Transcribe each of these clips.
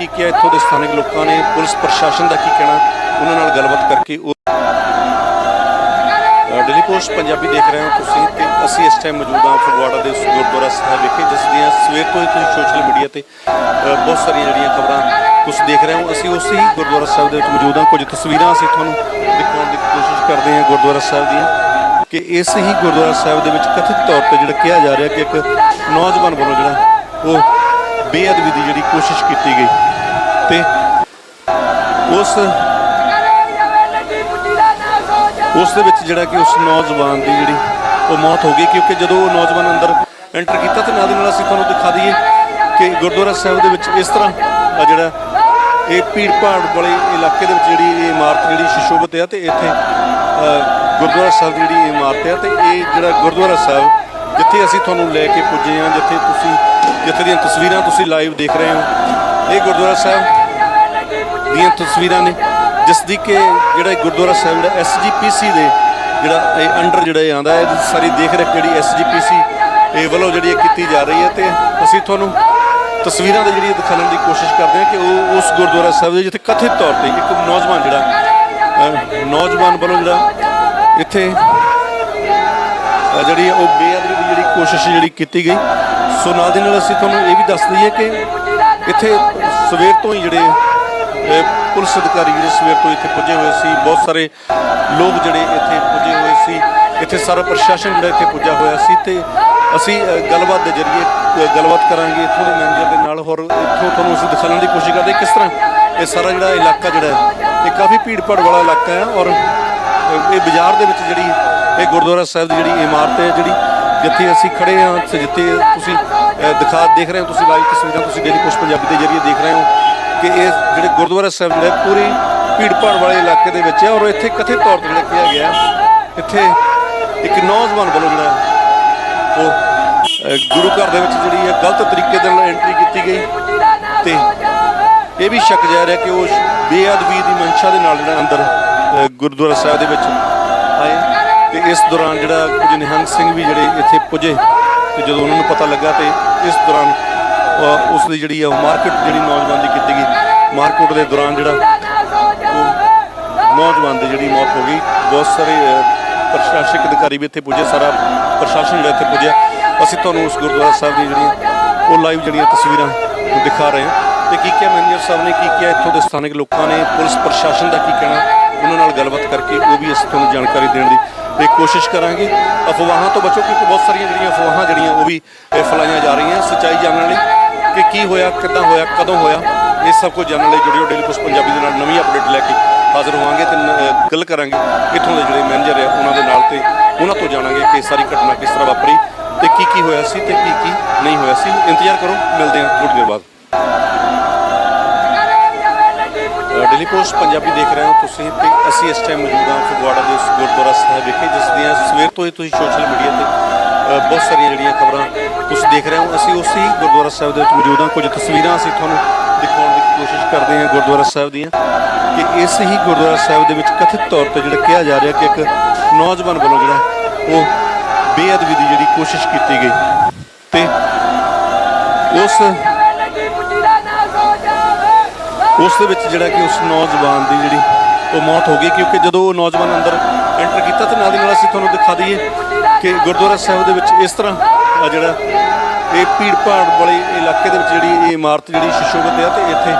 ਕੀ ਕਿਹਾ ਇੱਥੋਂ ਦੇ ਸਥਾਨਕ ਲੋਕਾਂ ਨੇ, ਪੁਲਿਸ ਪ੍ਰਸ਼ਾਸਨ ਦਾ ਕੀ ਕਹਿਣਾ? ਉਹਨਾਂ ਨਾਲ ਗੱਲਬਾਤ ਕਰਕੇ ਉਹ ਡੇਲੀ ਪੋਸਟ ਪੰਜਾਬੀ ਦੇਖ ਰਹੇ ਹੋ ਤੁਸੀਂ ਤੇ ਅਸੀਂ ਇਸ ਟਾਈਮ ਮੌਜੂਦ ਹਾਂ ਫਗਵਾੜਾ ਦੇ ਉਸ ਗੁਰਦੁਆਰਾ ਸਾਹਿਬ ਵਿਖੇ, ਜਿਸ ਦੀਆਂ ਸਵੇਰ ਤੋਂ ਹੀ ਤੁਸੀਂ ਸੋਸ਼ਲ ਮੀਡੀਆ ਤੇ ਬਹੁਤ ਸਾਰੀਆਂ ਜਿਹੜੀਆਂ ਖਬਰਾਂ ਤੁਸੀਂ ਦੇਖ ਰਹੇ ਹੋ। ਅਸੀਂ ਉਸੇ ਹੀ ਗੁਰਦੁਆਰਾ ਸਾਹਿਬ ਦੇ ਵਿੱਚ ਮੌਜੂਦ ਹਾਂ। ਕੁਝ ਤਸਵੀਰਾਂ ਅਸੀਂ ਤੁਹਾਨੂੰ ਦਿਖਾਉਣ ਦੀ ਕੋਸ਼ਿਸ਼ ਕਰਦੇ ਹਾਂ ਗੁਰਦੁਆਰਾ ਸਾਹਿਬ ਦੀਆਂ ਕਿ ਇਸ ਹੀ ਗੁਰਦੁਆਰਾ ਸਾਹਿਬ ਦੇ ਵਿੱਚ ਕਥਿਤ ਤੌਰ ਤੇ ਜਿਹੜਾ ਕਿਹਾ ਜਾ ਰਿਹਾ ਕਿ ਇੱਕ ਨੌਜਵਾਨ ਵੱਲੋਂ ਜਿਹੜਾ ਉਹ ਬੇਅਦਬੀ ਦੀ ਜਿਹੜੀ ਕੋਸ਼ਿਸ਼ ਕੀਤੀ ਗਈ। ਤੇ ਉਸ ਉਸ ਦੇ ਵਿੱਚ ਜਿਹੜਾ ਕਿ ਉਸ ਨੌਜਵਾਨ ਦੀ ਜਿਹੜੀ ਉਹ ਮੌਤ ਹੋ ਗਈ, ਕਿਉਂਕਿ ਜਦੋਂ ਉਹ ਨੌਜਵਾਨ ਅੰਦਰ ਐਂਟਰ ਕੀਤਾ ਤੇ ਨਾਲ ਦੀ ਨਾਲ ਅਸੀਂ ਤੁਹਾਨੂੰ ਦਿਖਾ ਦਈਏ ਕਿ ਗੁਰਦੁਆਰਾ ਸਾਹਿਬ ਦੇ ਵਿੱਚ ਇਸ ਤਰ੍ਹਾਂ ਜਿਹੜਾ ਇਹ ਭੀੜ ਭਾੜ ਵਾਲੇ ਇਲਾਕੇ ਦੇ ਵਿੱਚ ਜਿਹੜੀ ਇਹ ਇਮਾਰਤ ਜਿਹੜੀ ਸ਼ਿਸ਼ੋਭਤ ਆ ਤੇ ਇੱਥੇ ਗੁਰਦੁਆਰਾ ਸਾਹਿਬ ਦੀ ਜਿਹੜੀ ਇਮਾਰਤ ਆ ਤੇ ਇਹ ਜਿਹੜਾ ਗੁਰਦੁਆਰਾ ਸਾਹਿਬ ਜਿੱਥੇ ਅਸੀਂ ਤੁਹਾਨੂੰ ਲੈ ਕੇ ਪੁੱਜੇ ਹਾਂ, ਜਿੱਥੇ ਤੁਸੀਂ, ਜਿੱਥੇ ਦੀਆਂ ਤਸਵੀਰਾਂ ਤੁਸੀਂ ਲਾਈਵ ਦੇਖ ਰਹੇ ਹੋ, ਇਹ ਗੁਰਦੁਆਰਾ ਸਾਹਿਬ ਦੀਆਂ ਤਸਵੀਰਾਂ ਨੇ, ਜਿਸ ਦੀ ਕਿ ਜਿਹੜਾ ਗੁਰਦੁਆਰਾ ਸਾਹਿਬ, ਜਿਹੜਾ ਐਸਜੀਪੀਸੀ ਦੇ ਜਿਹੜਾ ਇਹ ਅੰਡਰ ਜਿਹੜਾ ਇਹ ਆਂਦਾ ਹੈ ਸਾਰੀ ਦੇਖ ਰੇਖ ਜਿਹੜੀ ਐਸਜੀਪੀਸੀ ਇਹ ਵੱਲੋਂ ਜਿਹੜੀ ਇਹ ਕੀਤੀ ਜਾ ਰਹੀ ਹੈ ਤੇ ਅਸੀਂ ਤੁਹਾਨੂੰ ਤਸਵੀਰਾਂ ਦੇ ਜਿਹੜੀ ਦਿਖਾਉਣ ਦੀ ਕੋਸ਼ਿਸ਼ ਕਰਦੇ ਹਾਂ ਕਿ ਉਹ ਉਸ ਗੁਰਦੁਆਰਾ ਸਾਹਿਬ ਦੇ ਜਿੱਥੇ ਕਥਿਤ ਤੌਰ ਤੇ ਇੱਕ ਨੌਜਵਾਨ ਜਿਹੜਾ ਨੌਜਵਾਨ ਵੱਲੋਂ ਜਿਹੜਾ ਇੱਥੇ ਜਿਹੜੀ ਉਹ ਬੇਅਦਬੀ ਦੀ ਜਿਹੜੀ ਕੋਸ਼ਿਸ਼ ਜਿਹੜੀ ਕੀਤੀ ਗਈ। ਸੋ ਨਾਲ ਦੀ ਨਾਲ ਅਸੀਂ ਤੁਹਾਨੂੰ ਇਹ ਵੀ ਦੱਸ ਦਈਏ ਕਿ ਇੱਥੇ ਸਵੇਰ ਤੋਂ ਹੀ ਜਿਹੜੇ ਪੁਲਿਸ ਅਧਿਕਾਰੀ ਜਿਹੜੇ ਸਵੇਰ ਤੋਂ ਇੱਥੇ ਪੁੱਜੇ ਹੋਏ ਸੀ, ਬਹੁਤ ਸਾਰੇ ਲੋਕ ਜਿਹੜੇ ਇੱਥੇ ਪੁੱਜੇ ਹੋਏ ਸੀ, ਇੱਥੇ ਸਾਰਾ ਪ੍ਰਸ਼ਾਸਨ ਜਿਹੜਾ ਇੱਥੇ ਪੁੱਜਾ ਹੋਇਆ ਸੀ ਤੇ ਅਸੀਂ ਗੱਲਬਾਤ ਦੇ ਜ਼ਰੀਏ ਗੱਲਬਾਤ ਕਰਾਂਗੇ ਇੱਥੋਂ ਦੇ ਮੈਨੇਜਰ ਦੇ ਨਾਲ ਹੋਰ ਇੱਥੋਂ ਤੁਹਾਨੂੰ ਅਸੀਂ ਦਿਖਾਉਣ ਦੀ ਕੋਸ਼ਿਸ਼ ਕਰਦੇ ਕਿਸ ਤਰ੍ਹਾਂ ਇਹ ਸਾਰਾ ਜਿਹੜਾ ਇਲਾਕਾ ਜਿਹੜਾ ਹੈ, ਇਹ ਕਾਫੀ ਭੀੜ ਭਾੜ ਵਾਲਾ ਇਲਾਕਾ ਹੈ ਔਰ ਇਹ ਬਾਜ਼ਾਰ ਦੇ ਵਿੱਚ ਜਿਹੜੀ ਇਹ ਗੁਰਦੁਆਰਾ ਸਾਹਿਬ ਦੀ ਜਿਹੜੀ ਇਮਾਰਤ ਹੈ, ਜਿਹੜੀ ਜਿੱਥੇ ਅਸੀਂ ਖੜੇ ਹਾਂ ਤੇ ਜਿੱਥੇ ਤੁਸੀਂ ਦਿਖਾ, ਦੇਖ ਰਹੇ ਹੋ, ਤੁਸੀਂ ਲਾਈਵ ਤਸਵੀਰਾਂ ਤੁਸੀਂ ਡੇਲੀ ਪੋਸਟ ਪੰਜਾਬੀ ਦੇ ਜ਼ਰੀਏ ਦੇਖ ਰਹੇ ਹੋ ਕਿ ਇਹ ਜਿਹੜੇ ਗੁਰਦੁਆਰਾ ਸਾਹਿਬ ਜਿਹੜਾ ਪੂਰੀ ਭੀੜ ਭਾੜ ਵਾਲੇ ਇਲਾਕੇ ਦੇ ਵਿੱਚ ਹੈ ਔਰ ਇੱਥੇ ਕਥਿਤ ਤੌਰ ਤੇ ਜਿਹੜਾ ਕਿਹਾ ਗਿਆ ਇੱਥੇ ਇੱਕ ਨੌਜਵਾਨ ਵੱਲੋਂ ਜਿਹੜਾ ਉਹ ਗੁਰੂ ਘਰ ਦੇ ਵਿੱਚ ਜਿਹੜੀ ਹੈ ਗਲਤ ਤਰੀਕੇ ਦੇ ਨਾਲ ਐਂਟਰੀ ਕੀਤੀ ਗਈ ਤੇ ਇਹ ਵੀ ਸ਼ੱਕ ਜਾ ਰਿਹਾ ਕਿ ਉਹ ਬੇਅਦਬੀ ਦੀ ਮਨਸ਼ਾ ਦੇ ਨਾਲ ਜਿਹੜਾ ਅੰਦਰ ਗੁਰਦੁਆਰਾ ਸਾਹਿਬ ਦੇ ਵਿੱਚ ਆਏ ਤੇ ਇਸ ਦੌਰਾਨ ਜਿਹੜਾ ਕੁਝ ਨਿਹੰਗ ਸਿੰਘ ਵੀ ਜਿਹੜੇ ਇੱਥੇ ਪੁੱਜੇ ਤੇ ਜਦੋਂ ਉਹਨਾਂ ਨੂੰ ਪਤਾ ਲੱਗਾ ਤੇ ਇਸ ਦੌਰਾਨ ਉਸ ਦੀ ਜਿਹੜੀ ਆ ਮਾਰਕੀਟ ਜਿਹੜੀ ਨੌਜਵਾਨ ਦੀ ਕੀਤੀ ਗਈ ਮਾਰਕੀਟ ਦੇ ਦੌਰਾਨ ਜਿਹੜਾ ਉਹ ਨੌਜਵਾਨ ਦੀ ਜਿਹੜੀ ਮੌਤ ਹੋ ਗਈ ਬਹੁਤ ਸਾਰੇ ਅਹ, ਪ੍ਰਸ਼ਾਸਨਿਕ ਅਧਿਕਾਰੀ ਵੀ ਇੱਥੇ ਪੁੱਜੇ ਸਾਰਾ ਪ੍ਰਸ਼ਾਸਨ ਜਿਹੜਾ ਇੱਥੇ ਪੁੱਜਿਆ। ਅਸੀਂ ਤੁਹਾਨੂੰ ਉਸ ਗੁਰਦੁਆਰਾ ਸਾਹਿਬ ਦੀ ਜਿਹੜੀਆਂ ਉਹ ਲਾਈਵ ਜਿਹੜੀਆਂ ਤਸਵੀਰਾਂ ਦਿਖਾ ਰਹੇ ਹਾਂ। ਤੇ ਕੀ ਕਿਹਾ ਮੈਨੇਜਰ ਸਾਹਿਬ ਨੇ ਕੀ ਕਿਹਾ ਇੱਥੋਂ ਦੇ ਸਥਾਨਕ ਲੋਕਾਂ ਨੇ ਪੁਲਿਸ ਪ੍ਰਸ਼ਾਸਨ ਦਾ ਕੀ ਕਹਿਣਾ ਉਹਨਾਂ ਨਾਲ ਗੱਲਬਾਤ ਕਰਕੇ ਉਹ ਵੀ ਅਸੀਂ ਤੁਹਾਨੂੰ ਜਾਣਕਾਰੀ ਦੇਣ ਦੀ ਤੇ ਕੋਸ਼ਿਸ਼ ਕਰਾਂਗੇ। ਅਫਵਾਹਾਂ ਤੋਂ ਬਚੋ ਕਿਉਂਕਿ ਬਹੁਤ ਸਾਰੀਆਂ ਜਿਹੜੀਆਂ ਅਫਵਾਹਾਂ ਜਿਹੜੀਆਂ ਉਹ ਵੀ ਫੈਲਾਈਆਂ ਜਾ ਰਹੀਆਂ ਸੱਚਾਈ ਜਾਣਨ ਲਈ। ਕਿ ਕੀ ਹੋਇਆ ਕਿੱਦਾਂ ਹੋਇਆ ਕਦੋਂ ਹੋਇਆ ਇਹ ਸਭ ਕੁਝ ਜਾਣਨ ਲਈ ਜੁੜਿਓ ਡੇਲੀ ਪੋਸਟ ਪੰਜਾਬੀ ਦੇ ਨਾਲ ਨਵੀਂ ਅਪਡੇਟ ਲੈ ਕੇ ਹਾਜ਼ਰ ਹੋਵਾਂਗੇ ਤੇ ਨ- ਗੱਲ ਕਰਾਂਗੇ ਇੱਥੋਂ ਦੇ ਜਿਹੜੇ ਮੈਨੇਜਰ ਆ ਉਹਨਾਂ ਦੇ ਨਾਲ ਤੇ ਉਹਨਾਂ ਤੋਂ ਜਾਣਾਂਗੇ ਕਿ ਸਾਰੀ ਘਟਨਾ ਕਿਸ ਤਰ੍ਹਾਂ ਵਾਪਰੀ ਤੇ ਕੀ ਕੀ ਹੋਇਆ ਸੀ ਤੇ ਕੀ ਕੀ ਨਹੀਂ ਹੋਇਆ ਸੀ। ਇੰਤਜ਼ਾਰ ਕਰੋ ਮਿਲਦੇ ਹਾਂ ਥੋੜੀ ਦੇਰ ਬਾਅਦ। ਡੇਲੀ ਪੋਸਟ ਪੰਜਾਬੀ ਦੇਖ ਰਹੇ ਹੋ ਤੁਸੀਂ ਤੇ ਅਸੀਂ ਇਸ ਟਾਈਮ ਮੌਜੂਦ ਹਾਂ ਫਗਵਾੜਾ ਦੇ ਉਸ ਗੁਰਦੁਆਰਾ ਸਾਹਿਬ ਵਿਖੇ ਜਿਸ ਦੀਆਂ ਸਵੇਰ ਤੋਂ ਹੀ ਤੁਸੀਂ ਸੋਸ਼ਲ ਮੀਡੀਆ ਤੇ ਅ, ਬਹੁਤ ਸਾਰੀਆਂ ਜਿਹੜੀਆਂ ਖਬਰਾਂ ਤੁਸੀਂ ਦੇਖ ਰਹੇ ਹੋ, ਅਸੀਂ ਉਸੇ ਹੀ ਗੁਰਦੁਆਰਾ ਸਾਹਿਬ ਦੇ ਵਿੱਚ ਮੌਜੂਦ ਹਾਂ। ਕੁਝ ਤਸਵੀਰਾਂ ਅਸੀਂ ਤੁਹਾਨੂੰ ਦਿਖਾਉਣ ਦੀ ਕੋਸ਼ਿਸ਼ ਕਰਦੇ ਹਾਂ ਗੁਰਦੁਆਰਾ ਸਾਹਿਬ ਦੀਆਂ ਕਿ ਇਸ ਹੀ ਗੁਰਦੁਆਰਾ ਸਾਹਿਬ ਦੇ ਵਿੱਚ ਕਥਿਤ ਤੌਰ ਤੇ ਜਿਹੜਾ ਕਿਹਾ ਜਾ ਰਿਹਾ ਕਿ ਇੱਕ ਨੌਜਵਾਨ ਵੱਲੋਂ ਜਿਹੜਾ ਉਹ ਬੇਅਦਬੀ ਦੀ ਜਿਹੜੀ ਕੋਸ਼ਿਸ਼ ਕੀਤੀ ਗਈ। ਤੇ ਉਸ ਉਸ ਦੇ ਵਿੱਚ ਜਿਹੜਾ ਕਿ ਉਸ ਨੌਜਵਾਨ ਦੀ ਜਿਹੜੀ ਉਹ ਮੌਤ ਹੋ ਗਈ, ਕਿਉਂਕਿ ਜਦੋਂ ਉਹ ਨੌਜਵਾਨ ਅੰਦਰ ਐਂਟਰ ਕੀਤਾ ਤੇ ਨਾਲ ਦੀ ਨਾਲ ਅਸੀਂ ਤੁਹਾਨੂੰ ਦਿਖਾ ਦਈਏ ਕਿ ਗੁਰਦੁਆਰਾ ਸਾਹਿਬ ਦੇ ਵਿੱਚ ਇਸ ਤਰ੍ਹਾਂ ਜਿਹੜਾ ਇਹ ਭੀੜ ਭਾੜ ਵਾਲੇ ਇਲਾਕੇ ਦੇ ਵਿੱਚ ਜਿਹੜੀ ਇਹ ਇਮਾਰਤ ਜਿਹੜੀ ਸ਼ਿਸ਼ੋਭਤ ਹੈ ਤੇ ਇੱਥੇ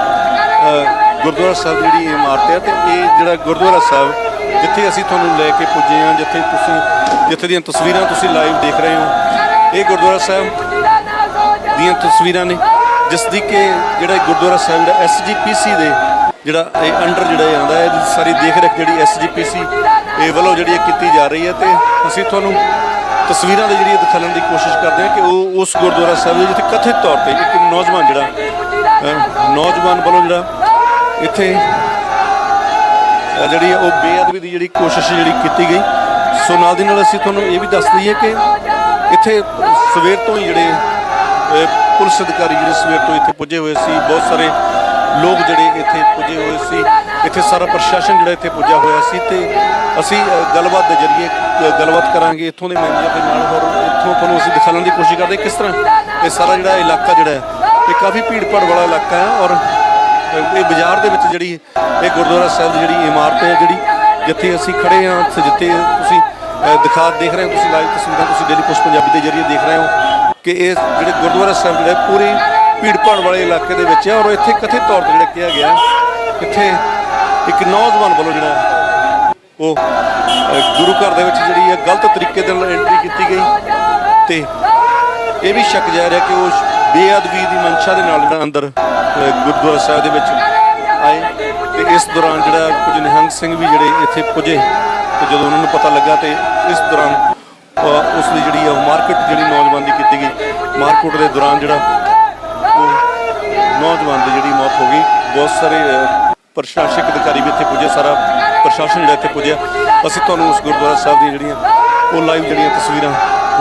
ਗੁਰਦੁਆਰਾ ਸਾਹਿਬ ਜਿਹੜੀ ਇਹ ਇਮਾਰਤ ਹੈ ਤੇ ਇਹ ਜਿਹੜਾ ਗੁਰਦੁਆਰਾ ਸਾਹਿਬ, ਜਿੱਥੇ ਅਸੀਂ ਤੁਹਾਨੂੰ ਲੈ ਕੇ ਪੁੱਜੇ ਹਾਂ, ਜਿੱਥੇ ਤੁਸੀਂ, ਜਿੱਥੇ ਦੀਆਂ ਤਸਵੀਰਾਂ ਤੁਸੀਂ ਲਾਈਵ ਦੇਖ ਰਹੇ ਹੋ, ਇਹ ਗੁਰਦੁਆਰਾ ਸਾਹਿਬ ਦੀਆਂ ਤਸਵੀਰਾਂ ਨੇ, ਜਿਸ ਦੀ ਕਿ ਜਿਹੜਾ ਗੁਰਦੁਆਰਾ ਸਾਹਿਬ ਦਾ ਐਸਜੀਪੀਸੀ ਦੇ ਜਿਹੜਾ ਇਹ ਅੰਡਰ ਜਿਹੜਾ ਇਹ ਆਂਦਾ ਹੈ, ਇਹਦੀ ਸਾਰੀ ਦੇਖ ਰੇਖ ਜਿਹੜੀ ਐਸਜੀਪੀਸੀ ਇਹ ਵੱਲੋਂ ਜਿਹੜੀ ਇਹ ਕੀਤੀ ਜਾ ਰਹੀ ਹੈ ਤੇ ਅਸੀਂ ਤੁਹਾਨੂੰ ਤਸਵੀਰਾਂ ਦੇ ਜਿਹੜੀ ਦਿਖਾਉਣ ਦੀ ਕੋਸ਼ਿਸ਼ ਕਰਦੇ ਹਾਂ ਕਿ ਉਹ ਉਸ ਗੁਰਦੁਆਰਾ ਸਾਹਿਬ ਦੇ ਜਿੱਥੇ ਕਥਿਤ ਤੌਰ ਤੇ ਇੱਕ ਨੌਜਵਾਨ ਜਿਹੜਾ ਨੌਜਵਾਨ ਵੱਲੋਂ ਜਿਹੜਾ ਇੱਥੇ ਜਿਹੜੀ ਉਹ ਬੇਅਦਬੀ ਦੀ ਜਿਹੜੀ ਕੋਸ਼ਿਸ਼ ਜਿਹੜੀ ਕੀਤੀ ਗਈ। ਸੋ ਨਾਲ ਦੀ ਨਾਲ ਅਸੀਂ ਤੁਹਾਨੂੰ ਇਹ ਵੀ ਦੱਸ ਦਈਏ ਕਿ ਇੱਥੇ ਸਵੇਰ ਤੋਂ ਹੀ ਜਿਹੜੇ ਪੁਲਿਸ ਅਧਿਕਾਰੀ ਜਿਹੜੇ ਸਵੇਰ ਤੋਂ ਇੱਥੇ ਪੁੱਜੇ ਹੋਏ ਸੀ, ਬਹੁਤ ਸਾਰੇ ਲੋਕ ਜਿਹੜੇ ਇੱਥੇ ਪੁੱਜੇ ਹੋਏ ਸੀ। ਇੱਥੇ ਸਾਰਾ ਪ੍ਰਸ਼ਾਸਨ ਜਿਹੜਾ ਇੱਥੇ ਪੁੱਜਾ ਹੋਇਆ ਸੀ ਤੇ ਅਸੀਂ ਗੱਲਬਾਤ ਦੇ ਜ਼ਰੀਏ ਗੱਲਬਾਤ ਕਰਾਂਗੇ ਇੱਥੋਂ ਦੇ ਮੈਨੇਜਰ ਦੇ ਨਾਲ ਹੋਰ ਇੱਥੋਂ ਤੁਹਾਨੂੰ ਅਸੀਂ ਦਿਖਾਉਣ ਦੀ ਕੋਸ਼ਿਸ਼ ਕਰਦੇ ਕਿਸ ਤਰ੍ਹਾਂ ਇਹ ਸਾਰਾ ਜਿਹੜਾ ਇਲਾਕਾ ਜਿਹੜਾ ਹੈ, ਇਹ ਕਾਫੀ ਭੀੜ ਭਾੜ ਵਾਲਾ ਇਲਾਕਾ ਹੈ ਔਰ ਇਹ ਬਾਜ਼ਾਰ ਦੇ ਵਿੱਚ ਜਿਹੜੀ, ਇਹ ਗੁਰਦੁਆਰਾ ਸਾਹਿਬ ਦੀ ਜਿਹੜੀ ਇਮਾਰਤ ਹੈ, ਜਿਹੜੀ ਜਿੱਥੇ ਅਸੀਂ ਖੜੇ ਹਾਂ ਜਿੱਥੇ ਤੁਸੀਂ ਦਿਖਾ ਦੇਖ ਰਹੇ ਹੋ, ਤੁਸੀਂ ਲਾਈਵ ਤਸਵੀਰਾਂ ਤੁਸੀਂ ਡੇਲੀ ਪੋਸਟ ਪੰਜਾਬੀ ਦੇ ਜਰੀਏ ਦੇਖ ਰਹੇ ਹੋ ਕਿ ਇਹ ਜਿਹੜੇ ਗੁਰਦੁਆਰਾ ਸਾਹਿਬ ਜਿਹੜਾ ਪੂਰੀ ਭੀੜ ਭਾੜ ਵਾਲੇ ਇਲਾਕੇ ਦੇ ਵਿੱਚ ਹੈ ਔਰ ਇੱਥੇ ਕਥਿਤ ਤੌਰ ਤੇ ਜਿਹੜਾ ਕਿਹਾ ਗਿਆ ਇੱਥੇ ਇੱਕ ਨੌਜਵਾਨ ਵੱਲੋਂ ਜਿਹੜਾ ਉਹ ਗੁਰੂ ਘਰ ਦੇ ਵਿੱਚ ਜਿਹੜੀ ਹੈ ਗਲਤ ਤਰੀਕੇ ਦੇ ਨਾਲ ਐਂਟਰੀ ਕੀਤੀ ਗਈ ਤੇ ਇਹ ਵੀ ਸ਼ੱਕ ਜਾ ਰਿਹਾ ਕਿ ਉਹ ਬੇਅਦਬੀ ਦੀ ਮਨਸ਼ਾ ਦੇ ਨਾਲ ਜਿਹੜਾ ਅੰਦਰ ਗੁਰਦੁਆਰਾ ਸਾਹਿਬ ਦੇ ਵਿੱਚ ਆਏ ਤੇ ਇਸ ਦੌਰਾਨ ਜਿਹੜਾ ਕੁਝ ਨਿਹੰਗ ਸਿੰਘ ਵੀ ਜਿਹੜੇ ਇੱਥੇ ਪੁੱਜੇ ਤੇ ਜਦੋਂ ਉਹਨਾਂ ਨੂੰ ਪਤਾ ਲੱਗਾ ਤੇ ਇਸ ਦੌਰਾਨ ਅ, ਉਸ ਦੀ ਜਿਹੜੀ ਆ ਮਾਰਕੀਟ ਜਿਹੜੀ ਨੌਜਵਾਨ ਦੀ ਕੀਤੀ ਗਈ। ਮਾਰਕੀਟ ਦੇ ਦੌਰਾਨ ਜਿਹੜਾ ਉਹ ਨੌਜਵਾਨ ਦੀ ਜਿਹੜੀ ਮੌਤ ਹੋ ਗਈ। ਬਹੁਤ ਸਾਰੇ ਪ੍ਰਸ਼ਾਸਨਿਕ ਅਧਿਕਾਰੀ ਵੀ ਇੱਥੇ ਪੁੱਜੇ, ਸਾਰਾ ਪ੍ਰਸ਼ਾਸਨ ਜਿਹੜਾ ਇੱਥੇ ਪੁੱਜਿਆ। ਅਸੀਂ ਤੁਹਾਨੂੰ ਉਸ ਗੁਰਦੁਆਰਾ ਸਾਹਿਬ ਦੀਆਂ ਜਿਹੜੀਆਂ, ਉਹ ਲਾਈਵ ਜਿਹੜੀਆਂ ਤਸਵੀਰਾਂ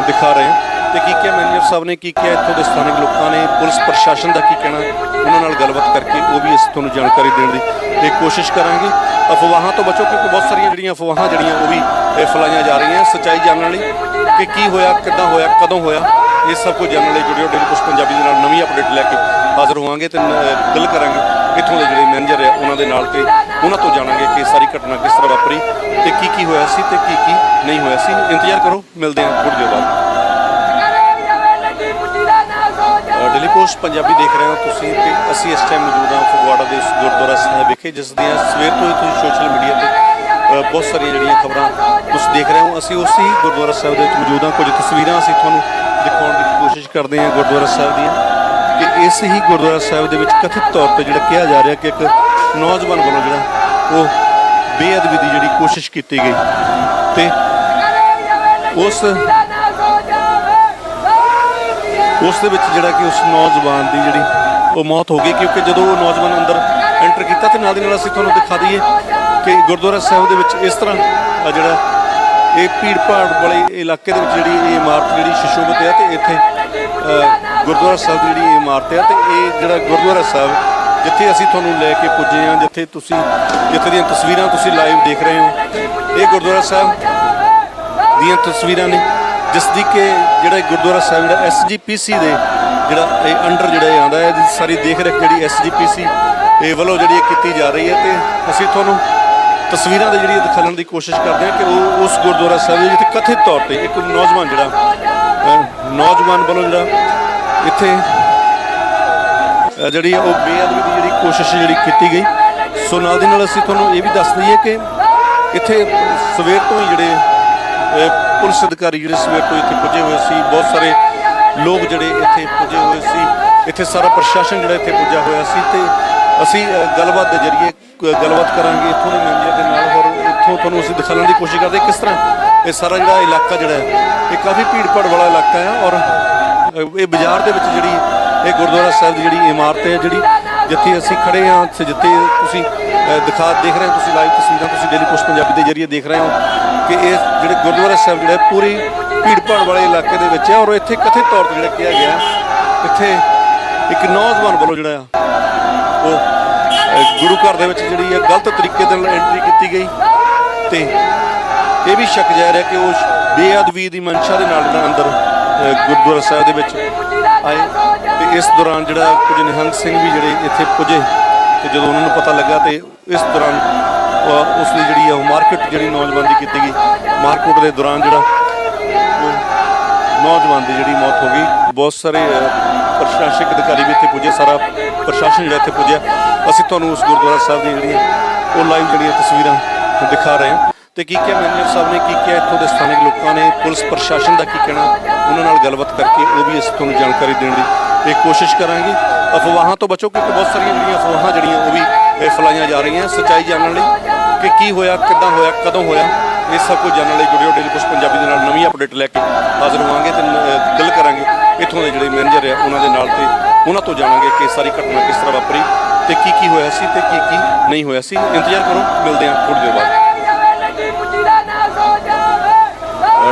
ਦਿਖਾ ਰਹੇ ਹਾਂ। ਤੇ ਕੀ ਕਿਹਾ ਮੈਨੇਜਰ ਸਾਹਿਬ ਨੇ, ਕੀ ਕਿਹਾ ਇੱਥੋਂ ਦੇ ਸਥਾਨਕ ਲੋਕਾਂ ਨੇ, ਪੁਲਿਸ ਪ੍ਰਸ਼ਾਸਨ ਦਾ ਕੀ ਕਹਿਣਾ, ਉਹਨਾਂ ਨਾਲ ਗੱਲਬਾਤ ਕਰਕੇ ਉਹ ਵੀ ਅਸੀਂ ਤੁਹਾਨੂੰ ਜਾਣਕਾਰੀ ਦੇਣ ਦੀ ਇਹ ਕੋਸ਼ਿਸ਼ ਕਰਾਂਗੇ। ਅਫਵਾਹਾਂ ਤੋਂ ਬਚੋ, ਕਿਉਂਕਿ ਬਹੁਤ ਸਾਰੀਆਂ ਜਿਹੜੀਆਂ ਅਫਵਾਹਾਂ ਜਿਹੜੀਆਂ, ਉਹ ਵੀ ਫੈਲਾਈਆਂ ਜਾ ਰਹੀਆਂ, ਸੱਚਾਈ ਜਾਣਨ ਲਈ ਕਿ ਕੀ ਹੋਇਆ, ਕਿੱਦਾਂ ਹੋਇਆ, ਕਦੋਂ ਹੋਇਆ, ਇਹ ਸਭ ਕੁਝ ਜਾਣਨ ਲਈ ਜੁੜਿਓ ਡੇਲੀ ਪੋਸਟ ਪੰਜਾਬੀ ਦੇ ਨਾਲ ਨਵੀਂ ਅਪਡੇਟ ਲੈ ਕੇ। ਹਾਜ਼ਰ ਹੋਵਾਂਗੇ ਤੇ ਗੱਲ ਕਰਾਂਗੇ ਇੱਥੋਂ ਦੇ ਜਿਹੜੇ ਮੈਨੇਜਰ ਆ, ਉਹਨਾਂ ਦੇ ਨਾਲ ਤੇ ਉਹਨਾਂ ਤੋਂ ਜਾਣਾਂਗੇ ਕਿ ਸਾਰੀ ਘਟਨਾ ਕਿਸ ਤਰ੍ਹਾਂ ਵਾਪਰੀ ਤੇ ਕੀ ਕੀ ਹੋਇਆ ਸੀ ਤੇ ਕੀ ਕੀ ਨਹੀਂ ਹੋਇਆ ਸੀ। ਇੰਤਜ਼ਾਰ ਕਰੋ, ਮਿਲਦੇ ਹਾਂ ਥੋੜੀ ਦੇਰ ਬਾਅਦ। ਡੇਲੀ ਪੋਸਟ ਪੰਜਾਬੀ ਦੇਖ ਰਹੇ ਹੋ ਤੁਸੀਂ ਤੇ ਅਸੀਂ ਇਸ ਟਾਈਮ ਮੌਜੂਦ ਹਾਂ ਫਗਵਾੜਾ ਦੇ ਗੁਰਦੁਆਰਾ ਸਾਹਿਬ ਵਿਖੇ, ਜਿਸ ਦੀਆਂ ਸਵੇਰ ਤੋਂ ਹੀ ਤੁਸੀਂ ਸੋਸ਼ਲ ਮੀਡੀਆ ਤੇ ਬਹੁਤ ਸਾਰੀਆਂ ਜਿਹੜੀਆਂ ਖਬਰਾਂ ਤੁਸੀਂ ਦੇਖ ਰਹੇ ਹੋ। ਅਸੀਂ ਉਸੇ ਹੀ ਗੁਰਦੁਆਰਾ ਸਾਹਿਬ ਦੇ ਵਿੱਚ ਮੌਜੂਦ ਹਾਂ। ਕੁਝ ਤਸਵੀਰਾਂ ਅਸੀਂ ਤੁਹਾਨੂੰ ਦਿਖਾਉਣ ਦੀ ਕੋਸ਼ਿਸ਼ ਕਰਦੇ ਹਾਂ ਗੁਰਦੁਆਰਾ ਸਾਹਿਬ ਦੀਆਂ। ਇਸ ਹੀ ਗੁਰਦੁਆਰਾ ਸਾਹਿਬ ਦੇ ਵਿੱਚ ਕਥਿਤ ਤੌਰ ਤੇ ਜਿਹੜਾ ਕਿਹਾ ਜਾ ਰਿਹਾ ਕਿ ਇੱਕ ਨੌਜਵਾਨ ਵੱਲੋਂ ਜਿਹੜਾ ਉਹ ਬੇਅਦਬੀ ਦੀ ਜਿਹੜੀ ਕੋਸ਼ਿਸ਼ ਕੀਤੀ ਗਈ ਤੇ ਉਸ ਉਸ ਦੇ ਵਿੱਚ ਜਿਹੜਾ ਕਿ ਉਸ ਨੌਜਵਾਨ ਦੀ ਜਿਹੜੀ ਉਹ ਮੌਤ ਹੋ ਗਈ, ਕਿਉਂਕਿ ਜਦੋਂ ਉਹ ਨੌਜਵਾਨ ਅੰਦਰ ਐਂਟਰ ਕੀਤਾ ਤੇ ਨਾਲ ਦੀ ਨਾਲ ਅਸੀਂ ਤੁਹਾਨੂੰ ਦਿਖਾ ਦਈਏ ਕਿ ਗੁਰਦੁਆਰਾ ਸਾਹਿਬ ਦੇ ਵਿੱਚ ਇਸ ਤਰ੍ਹਾਂ ਆ ਜਿਹੜਾ ਇਹ ਭੀੜ ਭਾੜ ਵਾਲੇ ਇਲਾਕੇ ਦੇ ਵਿੱਚ ਜਿਹੜੀ ਇਹ ਇਮਾਰਤ ਜਿਹੜੀ ਸ਼ਿਸ਼ੋਭਤ ਹੈ ਤੇ ਇੱਥੇ ਗੁਰਦੁਆਰਾ ਸਾਹਿਬ ਦੀ ਜਿਹੜੀ ਇਹ ਇਮਾਰਤ ਹੈ ਤੇ ਇਹ ਜਿਹੜਾ ਗੁਰਦੁਆਰਾ ਸਾਹਿਬ, ਜਿੱਥੇ ਅਸੀਂ ਤੁਹਾਨੂੰ ਲੈ ਕੇ ਪੁੱਜੇ ਹਾਂ, ਜਿੱਥੇ ਤੁਸੀਂ, ਜਿੱਥੇ ਦੀਆਂ ਤਸਵੀਰਾਂ ਤੁਸੀਂ ਲਾਈਵ ਦੇਖ ਰਹੇ ਹੋ, ਇਹ ਗੁਰਦੁਆਰਾ ਸਾਹਿਬ ਦੀਆਂ ਤਸਵੀਰਾਂ ਨੇ, ਜਿਸ ਦੀ ਕਿ ਜਿਹੜਾ ਗੁਰਦੁਆਰਾ ਸਾਹਿਬ ਜਿਹੜਾ ਐਸਜੀਪੀਸੀ ਦੇ ਜਿਹੜਾ ਇਹ ਅੰਡਰ ਜਿਹੜਾ ਇਹ ਆਉਂਦਾ ਹੈ ਸਾਰੀ ਦੇਖ ਰੇਖ ਜਿਹੜੀ ਐਸਜੀਪੀਸੀ ਇਹ ਵੱਲੋਂ ਜਿਹੜੀ ਇਹ ਕੀਤੀ ਜਾ ਰਹੀ ਹੈ ਤੇ ਅਸੀਂ ਤੁਹਾਨੂੰ ਤਸਵੀਰਾਂ ਦੇ ਜਿਹੜੀ ਦਿਖਾਉਣ ਦੀ ਕੋਸ਼ਿਸ਼ ਕਰਦੇ ਹਾਂ ਕਿ ਉਹ ਉਸ ਗੁਰਦੁਆਰਾ ਸਾਹਿਬ ਜਿੱਥੇ ਕਥਿਤ ਤੌਰ ਤੇ ਇੱਕ ਨੌਜਵਾਨ ਜਿਹੜਾ ਨੌਜਵਾਨ ਵੱਲੋਂ ਜਿਹੜਾ ਇੱਥੇ ਜਿਹੜੀ ਉਹ ਬੇਅਦਬੀ ਦੀ ਜਿਹੜੀ ਕੋਸ਼ਿਸ਼ ਜਿਹੜੀ ਕੀਤੀ ਗਈ। ਸੋ ਨਾਲ ਦੀ ਨਾਲ ਅਸੀਂ ਤੁਹਾਨੂੰ ਇਹ ਵੀ ਦੱਸ ਦਈਏ ਕਿ ਇੱਥੇ ਸਵੇਰ ਤੋਂ ਹੀ ਜਿਹੜੇ ਪੁਲਿਸ ਅਧਿਕਾਰੀ ਜਿਹੜੇ ਸਵੇਰ ਤੋਂ ਇੱਥੇ ਪੁੱਜੇ ਹੋਏ ਸੀ, ਬਹੁਤ ਸਾਰੇ ਲੋਕ ਜਿਹੜੇ ਇੱਥੇ ਪੁੱਜੇ ਹੋਏ ਸੀ। ਇੱਥੇ ਸਾਰਾ ਪ੍ਰਸ਼ਾਸਨ ਜਿਹੜਾ ਇੱਥੇ ਪੁੱਜਾ ਹੋਇਆ ਸੀ ਤੇ ਅਸੀਂ ਗੱਲਬਾਤ ਦੇ ਜ਼ਰੀਏ ਗੱਲਬਾਤ ਕਰਾਂਗੇ। ਇੱਥੋਂ ਦੇ ਮੈਨੇਜਰ ਦੇ ਨਾਲ ਹੋਰ ਇੱਥੋਂ ਤੁਹਾਨੂੰ ਅਸੀਂ ਦਿਖਾਉਣ ਦੀ ਕੋਸ਼ਿਸ਼ ਕਰਦੇ ਕਿਸ ਤਰ੍ਹਾਂ ਇਹ ਸਾਰਾ ਜਿਹੜਾ ਇਲਾਕਾ ਜਿਹੜਾ ਇਹ ਕਾਫੀ ਭੀੜ ਭਾੜ ਵਾਲਾ ਇਲਾਕਾ ਹੈ ਔਰ ਇਹ ਬਾਜ਼ਾਰ ਦੇ ਵਿੱਚ ਜਿਹੜੀ ਇਹ ਗੁਰਦੁਆਰਾ ਸਾਹਿਬ ਦੀ ਜਿਹੜੀ ਇਮਾਰਤ ਹੈ, ਜਿਹੜੀ ਜਿੱਥੇ ਅਸੀਂ ਖੜੇ ਹਾਂ, ਜਿੱਥੇ ਤੁਸੀਂ ਦਿਖਾ ਦੇਖ ਰਹੇ ਹੋ, ਤੁਸੀਂ ਲਾਈਵ ਤਸਵੀਰਾਂ, ਤੁਸੀਂ ਡੇਲੀ ਪੋਸਟ ਪੰਜਾਬੀ ਦੇ ਜਰੀਏ ਦੇਖ ਰਹੇ ਹੋ ਕਿ ਇਹ ਜਿਹੜੇ ਗੁਰਦੁਆਰਾ ਸਾਹਿਬ ਜਿਹੜਾ ਪੂਰੀ ਭੀੜ ਭਾੜ ਵਾਲੇ ਇਲਾਕੇ ਦੇ ਵਿੱਚ ਹੈ ਔਰ ਇੱਥੇ ਕਥਿਤ ਤੌਰ ਤੇ ਜਿਹੜਾ ਕਿਹਾ ਗਿਆ ਇੱਥੇ ਇੱਕ ਨੌਜਵਾਨ ਵੱਲੋਂ ਜਿਹੜਾ ਆ, ਉਹ ਗੁਰੂ ਘਰ ਦੇ ਵਿੱਚ ਜਿਹੜੀ ਹੈ, ਗਲਤ ਤਰੀਕੇ ਦੇ ਨਾਲ ਐਂਟਰੀ ਕੀਤੀ ਗਈ ਤੇ ਇਹ ਵੀ ਸ਼ੱਕ ਜਾ ਰਿਹਾ ਕਿ ਉਹ ਬੇਅਦਬੀ ਦੀ ਮਨਸ਼ਾ ਦੇ ਨਾਲ ਜਿਹੜਾ ਅੰਦਰ ਗੁਰਦੁਆਰਾ ਸਾਹਿਬ ਦੇ ਵਿੱਚ ਆਏ ਤੇ ਇਸ ਦੌਰਾਨ ਜਿਹੜਾ ਕੁਝ ਨਿਹੰਗ ਸਿੰਘ ਵੀ ਜਿਹੜੇ ਇੱਥੇ ਪੁੱਜੇ ਤੇ ਜਦੋਂ ਉਹਨਾਂ ਨੂੰ ਪਤਾ ਲੱਗਾ ਤੇ ਇਸ ਦੌਰਾਨ ਉਸ ਦੀ ਜਿਹੜੀ ਆ ਮਾਰਕੀਟ ਜਿਹੜੀ ਨੌਜਵਾਨ ਦੀ ਕੀਤੀ ਗਈ। ਮਾਰਕੀਟ ਦੇ ਦੌਰਾਨ ਜਿਹੜਾ ਨੌਜਵਾਨ ਦੀ ਜਿਹੜੀ ਮੌਤ ਹੋ ਗਈ। ਬਹੁਤ ਸਾਰੇ ਅਹ, ਪ੍ਰਸ਼ਾਸਨਿਕ ਅਧਿਕਾਰੀ ਵੀ ਇੱਥੇ ਪੁੱਜੇ ਸਾਰਾ ਪ੍ਰਸ਼ਾਸਨ ਜਿਹੜਾ ਇੱਥੇ ਪੁੱਜਿਆ। ਅਸੀਂ ਤੁਹਾਨੂੰ ਉਸ ਗੁਰਦੁਆਰਾ ਸਾਹਿਬ ਦੀਆਂ ਜਿਹੜੀਆਂ ਉਹ ਲਾਈਵ ਜਿਹੜੀਆਂ ਤਸਵੀਰਾਂ ਦਿਖਾ ਰਹੇ ਹਾਂ। ਤੇ ਕੀ ਕਿਹਾ ਮੈਨੇਜਰ ਸਾਹਿਬ ਨੇ, ਕੀ ਕਿਹਾ ਇੱਥੋਂ ਦੇ ਸਥਾਨਕ ਲੋਕਾਂ ਨੇ, ਪੁਲਿਸ ਪ੍ਰਸ਼ਾਸਨ ਦਾ ਕੀ ਕਹਿਣਾ? ਉਹਨਾਂ ਨਾਲ ਗੱਲਬਾਤ ਕਰਕੇ ਉਹ ਵੀ ਅਸੀਂ ਤੁਹਾਨੂੰ ਜਾਣਕਾਰੀ ਦੇਣ ਦੀ ਇਹ ਕੋਸ਼ਿਸ਼ ਕਰਾਂਗੇ। ਅਫਵਾਹਾਂ ਤੋਂ ਬਚੋ, ਕਿਉਂਕਿ ਬਹੁਤ ਸਾਰੀਆਂ ਜਿਹੜੀਆਂ ਅਫਵਾਹਾਂ ਜਿਹੜੀਆਂ ਉਹ ਵੀ ਫੈਲਾਈਆਂ ਜਾ ਰਹੀਆਂ। ਸੱਚਾਈ ਜਾਣਨ ਲਈ ਕਿ ਕੀ ਹੋਇਆ, ਕਿੱਦਾਂ ਹੋਇਆ, ਕਦੋਂ ਹੋਇਆ, ਇਹ ਸਭ ਕੁਝ ਜਾਣਨ ਲਈ ਜੁੜਿਓ ਡੇਲੀ ਪੋਸਟ ਪੰਜਾਬੀ ਦੇ ਨਾਲ। ਨਵੀਂ ਅਪਡੇਟ ਲੈ ਕੇ ਹਾਜ਼ਰ ਹੋਵਾਂਗੇ ਤੇ ਨ- ਗੱਲ ਕਰਾਂਗੇ ਇੱਥੋਂ ਦੇ ਜਿਹੜੇ ਮੈਨੇਜਰ ਆ, ਉਹਨਾਂ ਦੇ ਨਾਲ ਤੇ ਉਹਨਾਂ ਤੋਂ ਜਾਣਾਂਗੇ ਕਿ ਸਾਰੀ ਘਟਨਾ ਕਿਸ ਤਰ੍ਹਾਂ ਵਾਪਰੀ ਤੇ ਕੀ ਕੀ ਹੋਇਆ ਸੀ ਤੇ ਕੀ ਕੀ ਨਹੀਂ ਹੋਇਆ ਸੀ। ਇੰਤਜ਼ਾਰ ਕਰੋ, ਮਿਲਦੇ ਹਾਂ ਥੋੜੀ ਦੇਰ ਬਾਅਦ।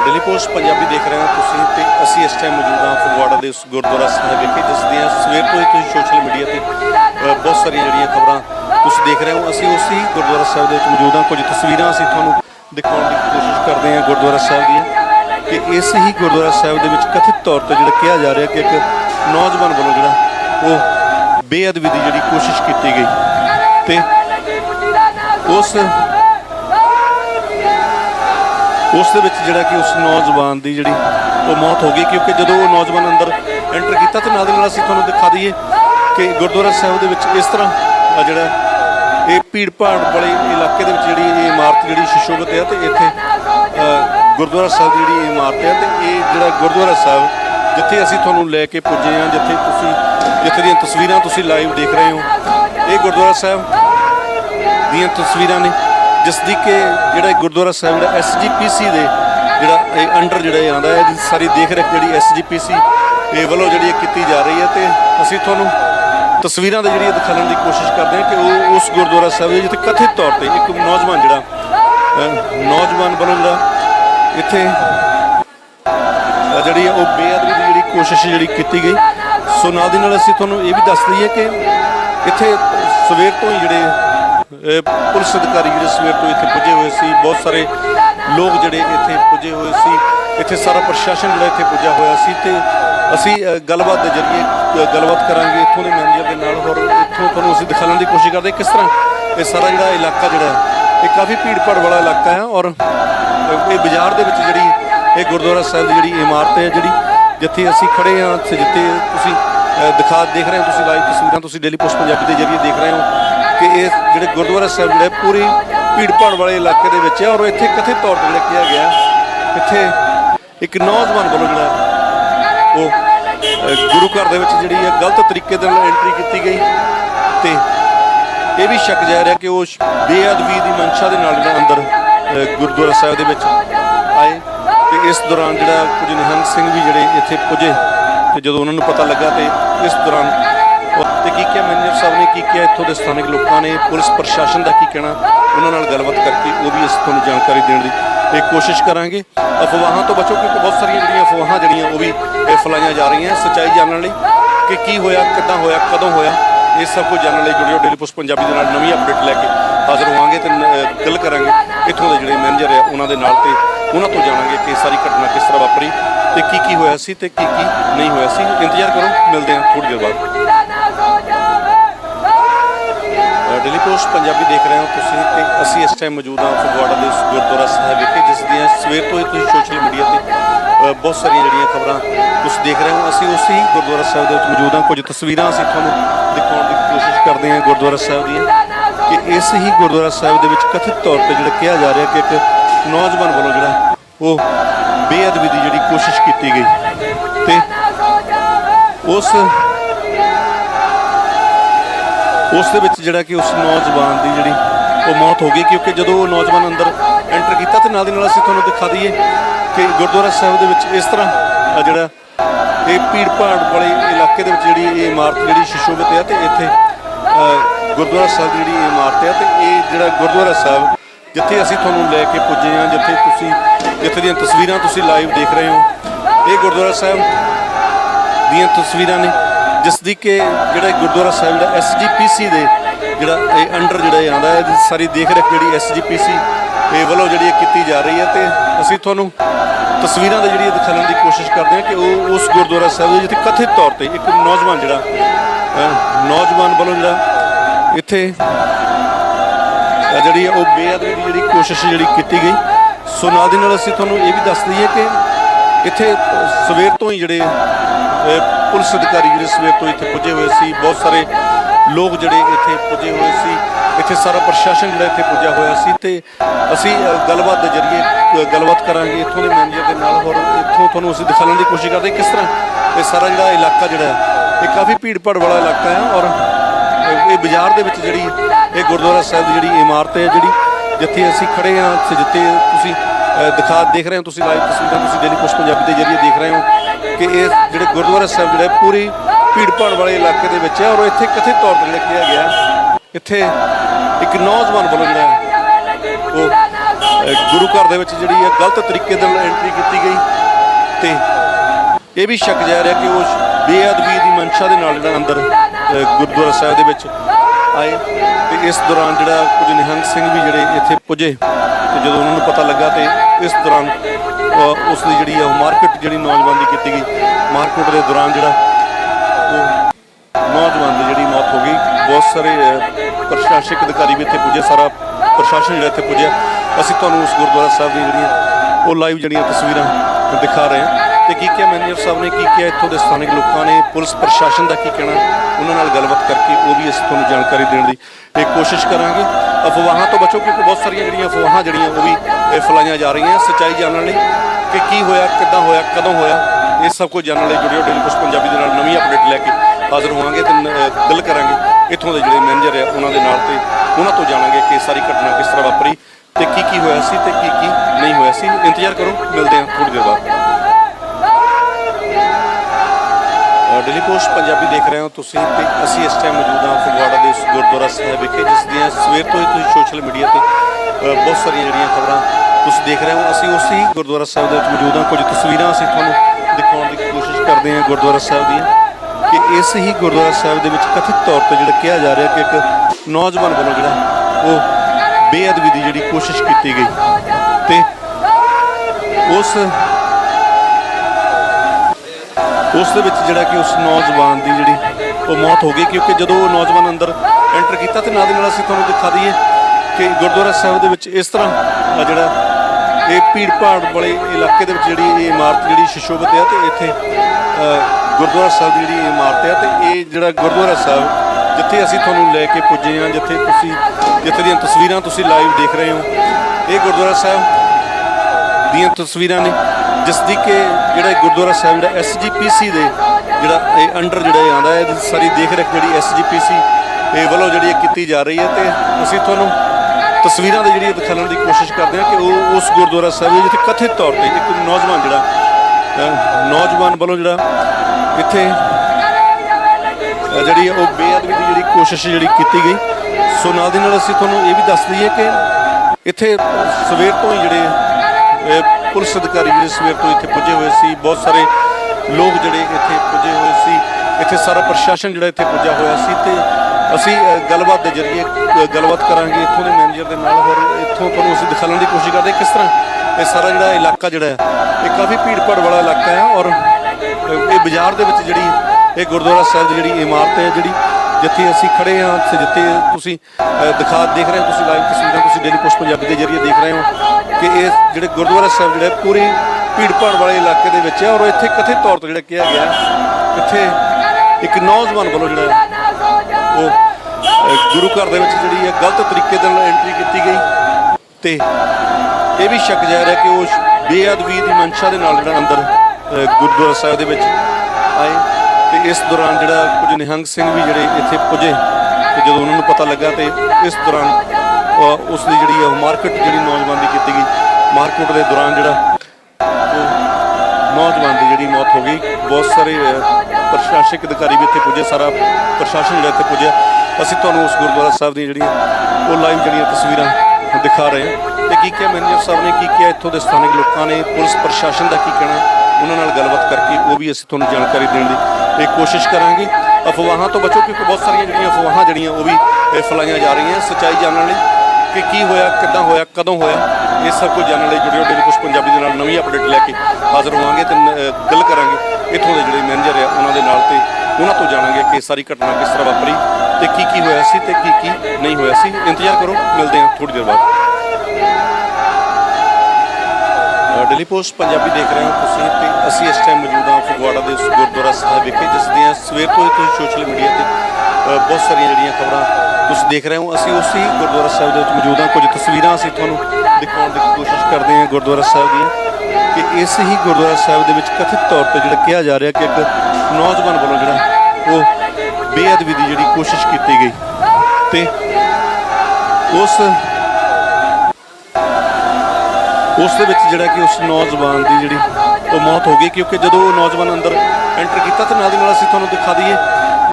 ਡੇਲੀ ਪੋਸਟ ਪੰਜਾਬੀ ਦੇਖ ਰਹੇ ਹੋ ਤੁਸੀਂ ਤੇ ਅਸੀਂ ਇਸ ਟਾਈਮ ਮੌਜੂਦ ਹਾਂ ਫਗਵਾੜਾ ਦੇ ਉਸ ਗੁਰਦੁਆਰਾ ਸਾਹਿਬ ਵਿਖੇ, ਜਿਸ ਦੀਆਂ ਸਵੇਰ ਤੋਂ ਹੀ ਤੁਸੀਂ ਸੋਸ਼ਲ ਮੀਡੀਆ ਤੇ ਬਹੁਤ ਸਾਰੀਆਂ ਜਿਹੜੀਆਂ ਖਬਰਾਂ ਤੁਸੀਂ ਦੇਖ ਰਹੇ ਹੋ। ਅਸੀਂ ਉਸੇ ਹੀ ਗੁਰਦੁਆਰਾ ਸਾਹਿਬ ਦੇ ਵਿੱਚ ਮੌਜੂਦ ਹਾਂ। ਕੁਝ ਤਸਵੀਰਾਂ ਅਸੀਂ ਤੁਹਾਨੂੰ ਦਿਖਾਉਣ ਦੀ ਕੋਸ਼ਿਸ਼ ਕਰਦੇ ਹਾਂ ਗੁਰਦੁਆਰਾ ਸਾਹਿਬ ਦੀਆਂ ਕਿ ਇਸ ਹੀ ਗੁਰਦੁਆਰਾ ਸਾਹਿਬ ਦੇ ਵਿੱਚ ਕਥਿਤ ਤੌਰ ਤੇ ਜਿਹੜਾ ਕਿਹਾ ਜਾ ਰਿਹਾ ਕਿ ਇੱਕ ਨੌਜਵਾਨ ਵੱਲੋਂ ਜਿਹੜਾ ਉਹ ਬੇਅਦਬੀ ਦੀ ਜਿਹੜੀ ਕੋਸ਼ਿਸ਼ ਕੀਤੀ ਗਈ ਤੇ ਉਸ ਉਸ ਦੇ ਵਿੱਚ ਜਿਹੜਾ ਕਿ ਉਸ ਨੌਜਵਾਨ ਦੀ ਜਿਹੜੀ ਉਹ ਮੌਤ ਹੋ ਗਈ, ਕਿਉਂਕਿ ਜਦੋਂ ਉਹ ਨੌਜਵਾਨ ਅੰਦਰ ਐਂਟਰ ਕੀਤਾ ਤੇ ਨਾਲ ਦੇ ਨਾਲ ਅਸੀਂ ਤੁਹਾਨੂੰ ਦਿਖਾ ਦਈਏ ਕਿ ਗੁਰਦੁਆਰਾ ਸਾਹਿਬ ਦੇ ਵਿੱਚ ਇਸ ਤਰ੍ਹਾਂ ਜਿਹੜਾ ਇਹ ਭੀੜ ਭਾੜ ਵਾਲੇ ਇਲਾਕੇ ਦੇ ਵਿੱਚ ਜਿਹੜੀ ਇਹ ਇਮਾਰਤ ਜਿਹੜੀ ਸ਼ਿਸ਼ੋਭਤ ਹੈ ਤੇ ਇੱਥੇ ਗੁਰਦੁਆਰਾ ਸਾਹਿਬ ਦੀ ਜਿਹੜੀ ਇਮਾਰਤ ਹੈ ਤੇ ਇਹ ਜਿਹੜਾ ਗੁਰਦੁਆਰਾ ਸਾਹਿਬ ਜਿੱਥੇ ਅਸੀਂ ਤੁਹਾਨੂੰ ਲੈ ਕੇ ਪੁੱਜੇ ਹਾਂ, ਜਿੱਥੇ ਤੁਸੀਂ, ਜਿੱਥੇ ਦੀਆਂ ਤਸਵੀਰਾਂ ਤੁਸੀਂ ਲਾਈਵ ਦੇਖ ਰਹੇ ਹੋ, ਇਹ ਗੁਰਦੁਆਰਾ ਸਾਹਿਬ ਦੀਆਂ ਤਸਵੀਰਾਂ ਨੇ। ਜਿਸ ਦੀ ਕਿ ਜਿਹੜਾ ਗੁਰਦੁਆਰਾ ਸਾਹਿਬ ਜਿਹੜਾ ਐਸਜੀਪੀਸੀ ਦੇ ਜਿਹੜਾ ਇਹ ਅੰਡਰ ਜਿਹੜਾ ਇਹ ਆਉਂਦਾ ਹੈ ਸਾਰੀ ਦੇਖ ਰੇਖ ਜਿਹੜੀ ਐਸਜੀਪੀਸੀ ਇਹ ਵੱਲੋਂ ਜਿਹੜੀ ਇਹ ਕੀਤੀ ਜਾ ਰਹੀ ਹੈ ਤੇ ਅਸੀਂ ਤੁਹਾਨੂੰ ਤਸਵੀਰਾਂ ਦੇ ਜਿਹੜੀ ਦਿਖਾਉਣ ਦੀ ਕੋਸ਼ਿਸ਼ ਕਰਦੇ ਹਾਂ ਕਿ ਉਹ ਉਸ ਗੁਰਦੁਆਰਾ ਸਾਹਿਬ ਜਿੱਥੇ ਕਥਿਤ ਤੌਰ ਤੇ ਇੱਕ ਨੌਜਵਾਨ ਜਿਹੜਾ ਨੌਜਵਾਨ ਵੱਲੋਂ ਜਿਹੜਾ ਇੱਥੇ ਜਿਹੜੀ ਉਹ ਬੇਅਦਬੀ ਦੀ ਜਿਹੜੀ ਕੋਸ਼ਿਸ਼ ਜਿਹੜੀ ਕੀਤੀ ਗਈ। ਸੋ ਨਾਲ ਦੀ ਨਾਲ ਅਸੀਂ ਤੁਹਾਨੂੰ ਇਹ ਵੀ ਦੱਸ ਦਈਏ ਕਿ ਇੱਥੇ ਸਵੇਰ ਤੋਂ ਹੀ ਜਿਹੜੇ ਪੁਲਿਸ ਅਧਿਕਾਰੀ ਜਿਹੜੇ ਸਵੇਰ ਤੋਂ ਇੱਥੇ ਪੁੱਜੇ ਹੋਏ ਸੀ, ਬਹੁਤ ਸਾਰੇ ਲੋਕ ਜਿਹੜੇ ਇੱਥੇ ਪੁੱਜੇ ਹੋਏ ਸੀ, ਇੱਥੇ ਸਾਰਾ ਪ੍ਰਸ਼ਾਸਨ ਜਿਹੜਾ ਇੱਥੇ ਪੁੱਜਾ ਹੋਇਆ ਸੀ ਤੇ ਅਸੀਂ ਗੱਲਬਾਤ ਦੇ ਜ਼ਰੀਏ ਗੱਲਬਾਤ ਕਰਾਂਗੇ ਇੱਥੋਂ ਦੇ ਮੈਨੇਜਰ ਦੇ ਨਾਲ ਹੋਰ ਇੱਥੋਂ ਤੁਹਾਨੂੰ ਅਸੀਂ ਦਿਖਾਉਣ ਦੀ ਕੋਸ਼ਿਸ਼ ਕਰਦੇ ਕਿਸ ਤਰ੍ਹਾਂ ਇਹ ਸਾਰਾ ਜਿਹੜਾ ਇਲਾਕਾ ਜਿਹੜਾ ਇਹ ਕਾਫੀ ਭੀੜ ਭਾੜ ਵਾਲਾ ਇਲਾਕਾ ਹੈ ਔਰ ਇਹ ਬਾਜ਼ਾਰ ਦੇ ਵਿੱਚ ਜਿਹੜੀ ਇਹ ਗੁਰਦੁਆਰਾ ਸਾਹਿਬ ਦੀ ਜਿਹੜੀ ਇਮਾਰਤ ਹੈ ਜਿਹੜੀ ਜਿੱਥੇ ਅਸੀਂ ਖੜੇ ਹਾਂ, ਜਿੱਥੇ ਤੁਸੀਂ ਦਿਖਾ ਦੇਖ ਰਹੇ ਹੋ, ਤੁਸੀਂ ਲਾਈਵ ਤਸਵੀਰਾਂ ਤੁਸੀਂ ਡੇਲੀ ਪੋਸਟ ਪੰਜਾਬੀ ਦੇ ਜ਼ਰੀਏ ਦੇਖ ਰਹੇ ਹੋ। ਕਿ ਇਹ ਜਿਹੜੇ ਗੁਰਦੁਆਰਾ ਸਾਹਿਬ ਜਿਹੜੇ ਪੂਰੀ ਭੀੜ ਭਾੜ ਵਾਲੇ ਇਲਾਕੇ ਦੇ ਵਿੱਚ ਹੈ ਔਰ ਇੱਥੇ ਕਥਿਤ ਤੌਰ ਤੇ ਜਿਹੜਾ ਕਿਹਾ ਗਿਆ, ਇੱਥੇ ਇੱਕ ਨੌਜਵਾਨ ਵੱਲੋਂ ਜਿਹੜਾ ਉਹ ਗੁਰੂ ਘਰ ਦੇ ਵਿੱਚ ਜਿਹੜੀ ਹੈ ਗਲਤ ਤਰੀਕੇ ਦੇ ਨਾਲ ਐਂਟਰੀ ਕੀਤੀ ਗਈ ਤੇ ਇਹ ਵੀ ਸ਼ੱਕ ਜਾ ਰਿਹਾ ਕਿ ਉਹ ਬੇਅਦਬੀ ਦੀ ਮਨਸ਼ਾ ਦੇ ਨਾਲ ਜਿਹੜਾ ਅੰਦਰ ਗੁਰਦੁਆਰਾ ਸਾਹਿਬ ਦੇ ਵਿੱਚ ਆਏ ਤੇ ਇਸ ਦੌਰਾਨ ਜਿਹੜਾ ਕੁਝ ਨਿਹੰਗ ਸਿੰਘ ਵੀ ਜਿਹੜੇ ਇੱਥੇ ਪੁੱਜੇ ਤੇ ਜਦੋਂ ਉਹਨਾਂ ਨੂੰ ਪਤਾ ਲੱਗਾ ਤੇ ਇਸ ਦੌਰਾਨ ਤੇ ਕੀ ਕਿਹਾ ਮੈਨੇਜਰ ਸਾਹਿਬ ਨੇ, ਕੀ ਕਿਹਾ ਇੱਥੋਂ ਦੇ ਸਥਾਨਕ ਲੋਕਾਂ ਨੇ, ਪੁਲਿਸ ਪ੍ਰਸ਼ਾਸਨ ਦਾ ਕੀ ਕਹਿਣਾ, ਉਹਨਾਂ ਨਾਲ ਗੱਲਬਾਤ ਕਰਕੇ ਉਹ ਵੀ ਅਸੀਂ ਤੁਹਾਨੂੰ ਜਾਣਕਾਰੀ ਦੇਣ ਦੀ ਇਹ ਕੋਸ਼ਿਸ਼ ਕਰਾਂਗੇ। ਅਫਵਾਹਾਂ ਤੋਂ ਬਚੋ, ਕਿਉਂਕਿ ਬਹੁਤ ਸਾਰੀਆਂ ਜਿਹੜੀਆਂ ਅਫਵਾਹਾਂ ਜਿਹੜੀਆਂ ਉਹ ਵੀ ਇਹ ਫੈਲਾਈਆਂ ਜਾ ਰਹੀਆਂ, ਸੱਚਾਈ ਜਾਣਨ ਲਈ ਕਿ ਕੀ ਹੋਇਆ, ਕਿੱਦਾਂ ਹੋਇਆ, ਕਦੋਂ ਹੋਇਆ, ਇਹ ਸਭ ਕੁਝ ਜਾਣਨ ਲਈ ਜੁੜਿਓ ਡੇਲੀ ਪੋਸਟ ਪੰਜਾਬੀ ਦੇ ਨਾਲ ਨਵੀਂ ਅਪਡੇਟ ਲੈ ਕੇ ਹਾਜ਼ਰ ਹੋਵਾਂਗੇ ਤੇ ਗੱਲ ਕਰਾਂਗੇ ਇੱਥੋਂ ਦੇ ਜਿਹੜੇ ਮੈਨੇਜਰ ਆ ਉਹਨਾਂ ਦੇ ਨਾਲ ਤੇ ਉਹਨਾਂ ਤੋਂ ਜਾਣਾਂਗੇ ਕਿ ਸਾਰੀ ਘਟਨਾ ਕਿਸ ਤਰ੍ਹਾਂ ਵਾਪਰੀ ਤੇ ਕੀ ਕੀ ਹੋਇਆ ਸੀ ਤੇ ਕੀ ਕੀ ਨਹੀਂ ਹੋਇਆ ਸੀ। ਇੰਤਜ਼ਾਰ ਕਰੋ, ਮਿਲਦੇ ਹਾਂ ਥੋੜੀ ਦੇਰ ਬਾਅਦ। ਡੇਲੀ ਪੋਸਟ ਪੰਜਾਬੀ ਦੇਖ ਰਹੇ ਹੋ ਤੁਸੀਂ ਤੇ ਅਸੀਂ ਇਸ ਟਾਈਮ ਮੌਜੂਦ ਹਾਂ ਫਗਵਾੜਾ ਦੇ ਗੁਰਦੁਆਰਾ ਸਾਹਿਬ ਵਿਖੇ, ਜਿਸ ਦੀਆਂ ਸਵੇਰ ਤੋਂ ਹੀ ਤੁਸੀਂ ਸੋਸ਼ਲ ਮੀਡੀਆ ਤੇ ਬਹੁਤ ਸਾਰੀਆਂ ਜਿਹੜੀਆਂ ਖਬਰਾਂ ਤੁਸੀਂ ਦੇਖ ਰਹੇ ਹੋ। ਅਸੀਂ ਉਸੇ ਹੀ ਗੁਰਦੁਆਰਾ ਸਾਹਿਬ ਦੇ ਵਿੱਚ ਮੌਜੂਦ ਹਾਂ। ਕੁਝ ਤਸਵੀਰਾਂ ਅਸੀਂ ਤੁਹਾਨੂੰ ਦਿਖਾਉਣ ਦੀ ਕੋਸ਼ਿਸ਼ ਕਰਦੇ ਹਾਂ ਗੁਰਦੁਆਰਾ ਸਾਹਿਬ ਦੀਆਂ ਕਿ ਇਸ ਹੀ ਗੁਰਦੁਆਰਾ ਸਾਹਿਬ ਦੇ ਵਿੱਚ ਕਥਿਤ ਤੌਰ ਤੇ ਜਿਹੜਾ ਕਿਹਾ ਜਾ ਰਿਹਾ ਕਿ ਇੱਕ ਨੌਜਵਾਨ ਵੱਲੋਂ ਜਿਹੜਾ ਉਹ ਬੇਅਦਬੀ ਦੀ ਜਿਹੜੀ ਕੋਸ਼ਿਸ਼ ਕੀਤੀ ਗਈ ਤੇ ਉਸ ਉਸ ਦੇ ਵਿੱਚ ਜਿਹੜਾ ਕਿ ਉਸ ਨੌਜਵਾਨ ਦੀ ਜਿਹੜੀ ਉਹ ਮੌਤ ਹੋ ਗਈ, ਕਿਉਂਕਿ ਜਦੋਂ ਉਹ ਨੌਜਵਾਨ ਅੰਦਰ ਐਂਟਰ ਕੀਤਾ ਤੇ ਨਾਲ ਦੀ ਨਾਲ ਅਸੀਂ ਤੁਹਾਨੂੰ ਦਿਖਾ ਦਈਏ ਕਿ ਗੁਰਦੁਆਰਾ ਸਾਹਿਬ ਦੇ ਵਿੱਚ ਇਸ ਤਰ੍ਹਾਂ ਜਿਹੜਾ ਇਹ ਭੀੜ ਭਾੜ ਵਾਲੇ ਇਲਾਕੇ ਦੇ ਵਿੱਚ ਜਿਹੜੀ ਇਹ ਇਮਾਰਤ ਜਿਹੜੀ ਸ਼ਿਸ਼ੋਭਤ ਹੈ ਤੇ ਇੱਥੇ ਗੁਰਦੁਆਰਾ ਸਾਹਿਬ ਦੀ ਜਿਹੜੀ ਇਹ ਇਮਾਰਤ ਹੈ ਤੇ ਇਹ ਜਿਹੜਾ ਗੁਰਦੁਆਰਾ ਸਾਹਿਬ ਜਿੱਥੇ ਅਸੀਂ ਤੁਹਾਨੂੰ ਲੈ ਕੇ ਪੁੱਜੇ ਹਾਂ, ਜਿੱਥੇ ਤੁਸੀਂ, ਜਿੱਥੇ ਦੀਆਂ ਤਸਵੀਰਾਂ ਤੁਸੀਂ ਲਾਈਵ ਦੇਖ ਰਹੇ ਹੋ, ਇਹ ਗੁਰਦੁਆਰਾ ਸਾਹਿਬ ਦੀਆਂ ਤਸਵੀਰਾਂ ਨੇ। ਜਿਸ ਦੀ ਕਿ ਜਿਹੜਾ ਗੁਰਦੁਆਰਾ ਸਾਹਿਬ ਜਿਹੜਾ ਐਸਜੀਪੀਸੀ ਦੇ ਜਿਹੜਾ ਇਹ ਅੰਡਰ ਜਿਹੜਾ ਇਹ ਆਉਂਦਾ ਹੈ, ਇਹਦੀ ਸਾਰੀ ਦੇਖ ਰੇਖ ਜਿਹੜੀ ਐਸਜੀਪੀਸੀ ਇਹ ਵੱਲੋਂ ਜਿਹੜੀ ਕੀਤੀ ਜਾ ਰਹੀ ਹੈ ਤੇ ਅਸੀਂ ਤੁਹਾਨੂੰ ਤਸਵੀਰਾਂ ਦੇ ਜਿਹੜੀ ਦਿਖਾਉਣ ਦੀ ਕੋਸ਼ਿਸ਼ ਕਰਦੇ ਹਾਂ ਕਿ ਉਹ ਉਸ ਗੁਰਦੁਆਰਾ ਸਾਹਿਬ ਦੇ ਜਿੱਥੇ ਕਥਿਤ ਤੌਰ ਤੇ ਇੱਕ ਨੌਜਵਾਨ ਜਿਹੜਾ ਨੌਜਵਾਨ ਵੱਲੋਂ ਜਿਹੜਾ ਇੱਥੇ ਜਿਹੜੀ ਉਹ ਬੇਅਦਬੀ ਦੀ ਜਿਹੜੀ ਕੋਸ਼ਿਸ਼ ਜਿਹੜੀ ਕੀਤੀ ਗਈ। ਸੋ ਨਾਲ ਦੀ ਨਾਲ ਅਸੀਂ ਤੁਹਾਨੂੰ ਇਹ ਵੀ ਦੱਸ ਦਈਏ ਕਿ ਇੱਥੇ ਸਵੇਰ ਤੋਂ ਹੀ ਜਿਹੜੇ ਪੁਲਿਸ ਅਧਿਕਾਰੀ ਜਿਹੜੇ ਸਵੇਰ ਤੋਂ ਇੱਥੇ ਪੁੱਜੇ ਹੋਏ ਸੀ ਬਹੁਤ ਸਾਰੇ ਲੋਕ ਜਿਹੜੇ ਇੱਥੇ ਪੁੱਜੇ ਹੋਏ ਸੀ ਇੱਥੇ ਸਾਰਾ ਪ੍ਰਸ਼ਾਸਨ ਜਿਹੜਾ ਇੱਥੇ ਪੁੱਜਾ ਹੋਇਆ ਸੀ ਤੇ ਅਸੀਂ ਗੱਲਬਾਤ ਦੇ ਜ਼ਰੀਏ ਗੱਲਬਾਤ ਕਰਾਂਗੇ ਇੱਥੋਂ ਦੇ ਮੈਨੇਜਰ ਦੇ ਨਾਲ ਹੋਰ ਇੱਥੋਂ ਤੁਹਾਨੂੰ ਅਸੀਂ ਦਿਖਾਉਣ ਦੀ ਕੋਸ਼ਿਸ਼ ਕਰਦੇ ਕਿਸ ਤਰ੍ਹਾਂ ਇਹ ਸਾਰਾ ਜਿਹੜਾ ਇਲਾਕਾ ਜਿਹੜਾ ਹੈ, ਇਹ ਕਾਫੀ ਭੀੜ ਭਾੜ ਵਾਲਾ ਇਲਾਕਾ ਹੈ ਔਰ ਇਹ- ਬਾਜ਼ਾਰ ਦੇ ਵਿੱਚ ਜਿਹੜੀ ਇਹ ਗੁਰਦੁਆਰਾ ਸਾਹਿਬ ਦੀ ਜਿਹੜੀ ਇਮਾਰਤ ਹੈ ਜਿਹੜੀ ਜਿੱਥੇ ਅਸੀਂ ਖੜੇ ਹਾਂ ਤੇ ਜਿੱਥੇ ਤੁਸੀਂ ਦਿਖਾ ਦੇਖ ਰਹੇ ਹੋ ਤੁਸੀਂ ਲਾਈਵ ਤਸਵੀਰਾਂ ਤੁਸੀਂ ਡੇਲੀ ਪੋਸਟ ਪੰਜਾਬੀ ਦੇ ਜ਼ਰੀਏ ਦੇਖ ਰਹੇ ਹੋ ਕਿ ਇਹ ਜਿਹੜੇ ਗੁਰਦੁਆਰਾ ਸਾਹਿਬ ਜਿਹੜਾ ਪੂਰੀ ਭੀੜ ਭਾੜ ਵਾਲੇ ਇਲਾਕੇ ਦੇ ਵਿੱਚ ਹੈ ਔਰ ਇੱਥੇ ਕਥਿਤ ਤੌਰ ਤੇ ਜਿਹੜਾ ਕਿਹਾ ਗਿਆ ਇੱਥੇ ਇੱਕ ਨੌਜਵਾਨ ਵੱਲੋਂ ਜਿਹੜਾ ਉਹ ਗੁਰੂ ਘਰ ਦੇ ਵਿੱਚ ਜਿਹੜੀ ਹੈ ਗਲਤ ਤਰੀਕੇ ਦੇ ਨਾਲ ਐਂਟਰੀ ਕੀਤੀ ਗਈ ਤੇ ਇਹ ਵੀ ਸ਼ੱਕ ਜਾ ਰਿਹਾ ਕਿ ਉਹ ਬੇਅਦਬੀ ਦੀ ਮਨਸ਼ਾ ਦੇ ਨਾਲ ਜਿਹੜਾ ਅੰਦਰ ਗੁਰਦੁਆਰਾ ਸਾਹਿਬ ਦੇ ਵਿੱਚ ਆਏ ਤੇ ਇਸ ਦੌਰਾਨ ਜਿਹੜਾ ਕੁਝ ਨਿਹੰਗ ਸਿੰਘ ਵੀ ਜਿਹੜੇ ਇੱਥੇ ਪੁੱਜੇ ਤੇ ਜਦੋਂ ਉਹਨਾਂ ਨੂੰ ਪਤਾ ਲੱਗਾ ਤੇ ਇਸ ਦੌਰਾਨ ਉਸ ਦੀ ਜਿਹੜੀ ਹੈ ਮਾਰਕੀਟ ਜਿਹੜੀ ਨੌਜਵਾਨ ਦੀ ਕੀਤੀ ਗਈ ਮਾਰਕੀਟ ਦੇ ਦੌਰਾਨ ਜਿਹੜਾ ਉਹ ਨੌਜਵਾਨ ਦੀ ਜਿਹੜੀ ਮੌਤ ਹੋ ਗਈ। ਬਹੁਤ ਸਾਰੇ ਅ, ਪ੍ਰਸ਼ਾਸਨਿਕ ਅਧਿਕਾਰੀ ਵੀ ਇੱਥੇ ਪੁੱਜੇ ਸਾਰਾ ਪ੍ਰਸ਼ਾਸਨ ਜਿਹੜਾ ਇੱਥੇ ਪੁੱਜਿਆ। ਅਸੀਂ ਤੁਹਾਨੂੰ ਉਸ ਗੁਰਦੁਆਰਾ ਸਾਹਿਬ ਦੀਆਂ ਜਿਹੜੀਆਂ ਉਹ ਲਾਈਵ ਜਿਹੜੀਆਂ ਤਸਵੀਰਾਂ ਦਿਖਾ ਰਹੇ ਹਾਂ। ਤੇ ਕੀ ਕਿਹਾ ਮੈਨੇਜਰ ਸਾਹਿਬ ਨੇ ਕੀ ਕਿਹਾ ਇੱਥੋਂ ਦੇ ਸਥਾਨਕ ਲੋਕਾਂ ਨੇ ਪੁਲਿਸ ਪ੍ਰਸ਼ਾਸਨ ਦਾ ਕੀ ਕਹਿਣਾ? ਉਹਨਾਂ ਨਾਲ ਗੱਲਬਾਤ ਕਰਕੇ ਉਹ ਵੀ ਅਸੀਂ ਤੁਹਾਨੂੰ ਜਾਣਕਾਰੀ ਦੇਣ ਦੀ ਇਹ ਕੋਸ਼ਿਸ਼ ਕਰਾਂਗੇ। ਅਫਵਾਹਾਂ ਤੋਂ ਬਚੋ ਕਿਉਂਕਿ ਬਹੁਤ ਸਾਰੀਆਂ ਜਿਹੜੀਆਂ ਅਫਵਾਹਾਂ ਜਿਹੜੀਆਂ ਉਹ ਵੀ ਫੈਲਾਈਆਂ ਜਾ ਰਹੀਆਂ ਸੱਚਾਈ ਜਾਣਨ ਲਈ। ਕਿ ਕੀ ਹੋਇਆ, ਕਿੱਦਾਂ ਹੋਇਆ, ਕਦੋਂ ਹੋਇਆ, ਇਹ ਸਭ ਕੁਝ ਜਾਣਨ ਲਈ ਜੁੜਿਓ ਡੇਲੀ ਪੋਸਟ ਪੰਜਾਬੀ ਦੇ ਨਾਲ ਨਵੀਂ ਅਪਡੇਟ ਲੈ ਕੇ ਹਾਜ਼ਰ ਹੋਵਾਂਗੇ ਤੇ ਗੱਲ ਕਰਾਂਗੇ ਇੱਥੋਂ ਦੇ ਜਿਹੜੇ ਮੈਨੇਜਰ ਆ, ਉਹਨਾਂ ਦੇ ਨਾਲ ਤੇ ਉਹਨਾਂ ਤੋਂ ਜਾਣਾਂਗੇ ਕਿ ਸਾਰੀ ਘਟਨਾ ਕਿਸ ਤਰ੍ਹਾਂ ਵਾਪਰੀ ਤੇ ਕੀ ਕੀ ਹੋਇਆ ਸੀ ਤੇ ਕੀ ਕੀ ਨਹੀਂ ਹੋਇਆ ਸੀ। ਇੰਤਜ਼ਾਰ ਕਰੋ, ਮਿਲਦੇ ਹਾਂ ਥੋੜੀ ਦੇਰ ਬਾਅਦ। ਡੇਲੀ ਪੋਸਟ ਪੰਜਾਬੀ ਦੇਖ ਰਹੇ ਹੋ ਤੁਸੀਂ ਤੇ ਅਸੀਂ ਇਸ ਟਾਈਮ ਮੌਜੂਦ ਹਾਂ ਫਗਵਾੜਾ ਦੇ ਗੁਰਦੁਆਰਾ ਸਾਹਿਬ ਵਿਖੇ, ਜਿਸ ਦੀਆਂ ਸਵੇਰ ਤੋਂ ਹੀ ਤੁਸੀਂ ਸੋਸ਼ਲ ਮੀਡੀਆ ਤੇ ਬਹੁਤ ਸਾਰੀਆਂ ਜਿਹੜੀਆਂ ਖਬਰਾਂ ਤੁਸੀਂ ਦੇਖ ਰਹੇ ਹੋ, ਅਸੀਂ ਉਸੇ ਹੀ ਗੁਰਦੁਆਰਾ ਸਾਹਿਬ ਦੇ ਵਿੱਚ ਮੌਜੂਦ ਹਾਂ। ਕੁਝ ਤਸਵੀਰਾਂ ਅਸੀਂ ਤੁਹਾਨੂੰ ਦਿਖਾਉਣ ਦੀ ਕੋਸ਼ਿਸ਼ ਕਰਦੇ ਹਾਂ ਗੁਰਦੁਆਰਾ ਸਾਹਿਬ ਦੀਆਂ ਕਿ ਇਸ ਹੀ ਗੁਰਦੁਆਰਾ ਸਾਹਿਬ ਦੇ ਵਿੱਚ ਕਥਿਤ ਤੌਰ ਤੇ ਜਿਹੜਾ ਕਿਹਾ ਜਾ ਰਿਹਾ ਕਿ ਇੱਕ ਨੌਜਵਾਨ ਵੱਲੋਂ ਜਿਹੜਾ ਉਹ ਬੇਅਦਬੀ ਦੀ ਜਿਹੜੀ ਕੋਸ਼ਿਸ਼ ਕੀਤੀ ਗਈ। ਤੇ ਉਸ ਉਸ ਦੇ ਵਿੱਚ ਜਿਹੜਾ ਕਿ ਉਸ ਨੌਜਵਾਨ ਦੀ ਜਿਹੜੀ ਉਹ ਮੌਤ ਹੋ ਗਈ, ਕਿਉਂਕਿ ਜਦੋਂ ਉਹ ਨੌਜਵਾਨ ਅੰਦਰ ਐਂਟਰ ਕੀਤਾ ਤੇ ਨਾਲ ਦੀ ਨਾਲ ਅਸੀਂ ਤੁਹਾਨੂੰ ਦਿਖਾ ਦਈਏ ਕਿ ਗੁਰਦੁਆਰਾ ਸਾਹਿਬ ਦੇ ਵਿੱਚ ਇਸ ਤਰ੍ਹਾਂ ਜਿਹੜਾ ਇਹ ਭੀੜ ਭਾੜ ਵਾਲੇ ਇਲਾਕੇ ਦੇ ਵਿੱਚ ਜਿਹੜੀ ਇਹ ਇਮਾਰਤ ਜਿਹੜੀ ਸ਼ਿਸ਼ੋਭਿਤ ਹੈ ਤੇ ਇੱਥੇ ਗੁਰਦੁਆਰਾ ਸਾਹਿਬ ਦੀ ਜਿਹੜੀ ਇਮਾਰਤ ਹੈ ਤੇ ਇਹ ਜਿਹੜਾ ਗੁਰਦੁਆਰਾ ਸਾਹਿਬ, ਜਿੱਥੇ ਅਸੀਂ ਤੁਹਾਨੂੰ ਲੈ ਕੇ ਪੁੱਜੇ ਹਾਂ, ਜਿੱਥੇ ਤੁਸੀਂ, ਜਿੱਥੇ ਦੀਆਂ ਤਸਵੀਰਾਂ ਤੁਸੀਂ ਲਾਈਵ ਦੇਖ ਰਹੇ ਹੋ, ਇਹ ਗੁਰਦੁਆਰਾ ਸਾਹਿਬ ਦੀਆਂ ਤਸਵੀਰਾਂ ਨੇ, ਜਿਸ ਦੀ ਕਿ ਜਿਹੜਾ ਗੁਰਦੁਆਰਾ ਸਾਹਿਬ ਜਿਹੜਾ ਐਸਜੀਪੀਸੀ ਦੇ ਜਿਹੜਾ ਇਹ ਅੰਡਰ ਜਿਹੜਾ ਇਹ ਆਉਂਦਾ ਹੈ, ਸਾਰੀ ਦੇਖ ਰੇਖ ਜਿਹੜੀ ਐਸਜੀਪੀਸੀ ਇਹ ਵੱਲੋਂ ਜਿਹੜੀ ਇਹ ਕੀਤੀ ਜਾ ਰਹੀ ਹੈ ਤੇ ਅਸੀਂ ਤੁਹਾਨੂੰ ਤਸਵੀਰਾਂ ਦੇ ਜਿਹੜੀ ਦਿਖਾਉਣ ਦੀ ਕੋਸ਼ਿਸ਼ ਕਰਦੇ ਹਾਂ ਕਿ ਉਹ ਉਸ ਗੁਰਦੁਆਰਾ ਸਾਹਿਬ ਦੇ ਜਿੱਥੇ ਕਥਿਤ ਤੌਰ ਤੇ ਇੱਕ ਨੌਜਵਾਨ ਜਿਹੜਾ ਨੌਜਵਾਨ ਵੱਲੋਂ ਜਿਹੜਾ ਇੱਥੇ ਜਿਹੜੀ ਉਹ ਬੇਅਦਬੀ ਦੀ ਜਿਹੜੀ ਕੋਸ਼ਿਸ਼ ਜਿਹੜੀ ਕੀਤੀ ਗਈ। ਸੋ ਨਾਲ ਦੀ ਨਾਲ ਅਸੀਂ ਤੁਹਾਨੂੰ ਇਹ ਵੀ ਦੱਸ ਦਈਏ ਕਿ ਇੱਥੇ ਸਵੇਰ ਤੋਂ ਹੀ ਜਿਹੜੇ ਪੁਲਿਸ ਅਧਿਕਾਰੀ ਜਿਹੜੇ ਸਵੇਰ ਤੋਂ ਇੱਥੇ ਪੁੱਜੇ ਹੋਏ ਸੀ, ਬਹੁਤ ਸਾਰੇ ਲੋਕ ਜਿਹੜੇ ਇੱਥੇ ਪੁੱਜੇ ਹੋਏ ਸੀ, ਇੱਥੇ ਸਾਰਾ ਪ੍ਰਸ਼ਾਸਨ ਜਿਹੜਾ ਇੱਥੇ ਪੁੱਜਾ ਹੋਇਆ ਸੀ ਤੇ ਅਸੀਂ ਗੱਲਬਾਤ ਦੇ ਜ਼ਰੀਏ ਗੱਲਬਾਤ ਕਰਾਂਗੇ ਇੱਥੋਂ ਦੇ ਮੈਨੇਜਰ ਦੇ ਨਾਲ, ਹੋਰ ਇੱਥੋਂ ਤੁਹਾਨੂੰ ਅਸੀਂ ਦਿਖਾਉਣ ਦੀ ਕੋਸ਼ਿਸ਼ ਕਰਦੇ ਕਿਸ ਤਰ੍ਹਾਂ ਇਹ ਸਾਰਾ ਜਿਹੜਾ ਇਲਾਕਾ ਜਿਹੜਾ ਹੈ, ਇਹ ਕਾਫੀ ਭੀੜ ਭਾੜ ਵਾਲਾ ਇਲਾਕਾ ਹੈ ਔਰ ਇਹ ਬਾਜ਼ਾਰ ਦੇ ਵਿੱਚ ਜਿਹੜੀ, ਇਹ ਗੁਰਦੁਆਰਾ ਸਾਹਿਬ ਦੀ ਜਿਹੜੀ ਇਮਾਰਤ ਹੈ, ਜਿਹੜੀ ਜਿੱਥੇ ਅਸੀਂ ਖੜੇ ਹਾਂ ਤੇ ਜਿੱਥੇ ਤੁਸੀਂ ਦਿਖਾ ਦੇਖ ਰਹੇ ਹੋ, ਤੁਸੀਂ ਲਾਈਵ ਤਸਵੀਰਾਂ ਤੁਸੀਂ ਡੇਲੀ ਪੋਸਟ ਪੰਜਾਬੀ ਦੇ ਜ਼ਰੀਏ ਦੇਖ ਰਹੇ ਹੋ ਕਿ ਇਹ ਜਿਹੜੇ ਗੁਰਦੁਆਰਾ ਸਾਹਿਬ ਜਿਹੜਾ ਪੂਰੀ ਭੀੜ ਭਾੜ ਵਾਲੇ ਇਲਾਕੇ ਦੇ ਵਿੱਚ ਹੈ ਔਰ ਇੱਥੇ ਕਥਿਤ ਤੌਰ ਤੇ ਜਿਹੜਾ ਕਿਹਾ ਗਿਆ ਇੱਥੇ ਇੱਕ ਨੌਜਵਾਨ ਵੱਲੋਂ ਜਿਹੜਾ ਗੁਰੂ ਘਰ ਦੇ ਵਿੱਚ ਜਿਹੜੀ ਹੈ ਗਲਤ ਤਰੀਕੇ ਦੇ ਨਾਲ ਐਂਟਰੀ ਕੀਤੀ ਗਈ ਤੇ ਇਹ ਵੀ ਸ਼ੱਕ ਜ਼ਾਹਿਰ ਹੈ ਕਿ ਉਹ ਬੇਅਦਬੀ ਦੀ ਮਨਸ਼ਾ ਦੇ ਨਾਲ ਜਿਹੜਾ ਅੰਦਰ ਗੁਰਦੁਆਰਾ ਸਾਹਿਬ ਦੇ ਵਿੱਚ ਆਏ ਤੇ ਇਸ ਦੌਰਾਨ ਜਿਹੜਾ ਕੁਝ ਨਿਹੰਗ ਸਿੰਘ ਵੀ ਜਿਹੜੇ ਇੱਥੇ ਪੁੱਜੇ ਤੇ ਜਦੋਂ ਉਹਨਾਂ ਨੂੰ ਪਤਾ ਲੱਗਾ ਤੇ ਇਸ ਦੌਰਾਨ ਅਹ, ਉਸ ਦੀ ਜਿਹੜੀ ਹੈ ਮਾਰਕੀਟ ਜਿਹੜੀ ਨੌਜਵਾਨ ਦੀ ਕੀਤੀ ਗਈ ਮਾਰਕੀਟ ਦੇ ਦੌਰਾਨ ਜਿਹੜਾ ਨੌਜਵਾਨ ਦੀ ਜਿਹੜੀ ਮੌਤ ਹੋ ਗਈ। ਬਹੁਤ ਸਾਰੇ ਪ੍ਰਸ਼ਾਸਨਿਕ ਅਧਿਕਾਰੀ ਵੀ ਇੱਥੇ ਪੁੱਜੇ ਸਾਰਾ ਪ੍ਰਸ਼ਾਸਨ ਜਿਹੜਾ ਇੱਥੇ ਪੁੱਜਿਆ। ਅਸੀਂ ਤੁਹਾਨੂੰ ਉਸ ਗੁਰਦੁਆਰਾ ਸਾਹਿਬ ਦੀਆਂ ਜਿਹੜੀਆਂ ਉਹ ਲਾਈਵ ਜਿਹੜੀਆਂ ਤਸਵੀਰਾਂ ਦਿਖਾ ਰਹੇ ਹਾਂ ਤੇ ਕੀ ਕਿਹਾ ਮੈਨੇਜਰ ਸਾਹਿਬ ਨੇ, ਕੀ ਕਿਹਾ ਇੱਥੋਂ ਦੇ ਸਥਾਨਕ ਲੋਕਾਂ ਨੇ, ਪੁਲਿਸ ਪ੍ਰਸ਼ਾਸਨ ਦਾ ਕੀ ਕਹਿਣਾ ਉਹਨਾਂ ਨਾਲ ਗੱਲਬਾਤ ਕਰਕੇ ਉਹ ਵੀ ਅਸੀਂ ਤੁਹਾਨੂੰ ਜਾਣਕਾਰੀ ਦੇਣ ਦੀ ਇਹ ਕੋਸ਼ਿਸ਼ ਕਰਾਂਗੇ। ਅਫਵਾਹਾਂ ਤੋਂ ਬਚੋ ਕਿਉਂਕਿ ਬਹੁਤ ਸਾਰੀਆਂ ਜਿਹੜੀਆਂ ਅਫਵਾਹਾਂ ਜਿਹੜੀਆਂ ਉਹ ਵੀ, ਇਹ ਫੈਲਾਈਆਂ ਜਾ ਰਹੀਆਂ। ਸੱਚਾਈ ਜਾਣਨ ਲਈ ਕਿ ਕੀ ਹੋਇਆ, ਕਿੱਦਾਂ ਹੋਇਆ, ਕਦੋਂ ਹੋਇਆ, ਇਹ ਸਭ ਕੁਝ ਜਾਣਨ ਲਈ ਜੁੜਿਓ। ਡੇਲੀ ਕੁਛ ਪੰਜਾਬੀ ਦੇ ਨਾਲ ਨਵੀਂ ਅਪਡੇਟ ਲੈ ਕੇ ਹਾਜ਼ਰ ਹੋਵਾਂਗੇ ਤੇ ਗੱਲ ਕਰਾਂਗੇ। ਇੱਥੋਂ ਦੇ ਜਿਹੜੇ ਮੈਨੇਜਰ ਆ, ਉਹਨਾਂ ਦੇ ਨਾਲ ਤੇ ਉਹਨਾਂ ਤੋਂ ਜਾਣਾਂਗੇ ਕਿ ਸਾਰੀ ਘਟਨਾ ਕਿਸ ਤਰ੍ਹਾਂ ਵਾਪਰੀ ਤੇ ਕੀ ਕੀ ਹੋਇਆ ਸੀ ਤੇ ਕੀ ਕੀ ਨਹੀਂ ਹੋਇਆ ਸੀ। ਇੰਤਜ਼ਾਰ ਕਰੋ, ਮਿਲਦੇ ਹਾਂ ਥੋੜੀ ਦੇਰ ਬਾਅਦ। ਡੇਲੀ ਪੋਸਟ ਪੰਜਾਬੀ ਦੇਖ ਰਹੇ ਹੋ ਤੁਸੀਂ ਤੇ ਅਸੀਂ ਇਸ ਟਾਈਮ ਮੌਜੂਦ ਹਾਂ ਫਗਵਾੜਾ ਦੇ ਗੁਰਦੁਆਰਾ ਸਾਹਿਬ ਵਿਖੇ, ਜਿਸ ਦੀਆਂ ਸਵੇਰ ਤੋਂ ਹੀ ਤੁਸੀਂ ਸੋਸ਼ਲ ਮੀਡੀਆ ਤੇ ਬਹੁਤ ਸਾਰੀਆਂ ਜਿਹੜੀਆਂ ਖਬਰਾਂ ਤੁਸੀਂ ਦੇਖ ਰਹੇ ਹੋ। ਅਸੀਂ ਉਸੇ ਹੀ ਗੁਰਦੁਆਰਾ ਸਾਹਿਬ ਦੇ ਵਿੱਚ ਮੌਜੂਦ ਹਾਂ। ਕੁਝ ਤਸਵੀਰਾਂ ਅਸੀਂ ਤੁਹਾਨੂੰ ਦਿਖਾਉਣ ਦੀ ਕੋਸ਼ਿਸ਼ ਕਰਦੇ ਹਾਂ ਗੁਰਦੁਆਰਾ ਸਾਹਿਬ ਦੀਆਂ ਕਿ ਇਸ ਹੀ ਗੁਰਦੁਆਰਾ ਸਾਹਿਬ ਦੇ ਵਿੱਚ ਕਥਿਤ ਤੌਰ ਤੇ ਜਿਹੜਾ ਕਿਹਾ ਜਾ ਰਿਹਾ ਕਿ ਇੱਕ ਨੌਜਵਾਨ ਵੱਲੋਂ ਜਿਹੜਾ ਉਹ ਬੇਅਦਬੀ ਦੀ ਜਿਹੜੀ ਕੋਸ਼ਿਸ਼ ਕੀਤੀ ਗਈ। ਤੇ ਉਸ ਉਸ ਦੇ ਵਿੱਚ ਜਿਹੜਾ ਕਿ ਉਸ ਨੌਜਵਾਨ ਦੀ ਜਿਹੜੀ ਉਹ ਮੌਤ ਹੋ ਗਈ, ਕਿਉਂਕਿ ਜਦੋਂ ਉਹ ਨੌਜਵਾਨ ਅੰਦਰ ਐਂਟਰ ਕੀਤਾ ਤੇ ਨਾਲ ਦੀ ਨਾਲ ਅਸੀਂ ਤੁਹਾਨੂੰ ਦਿਖਾ ਦਈਏ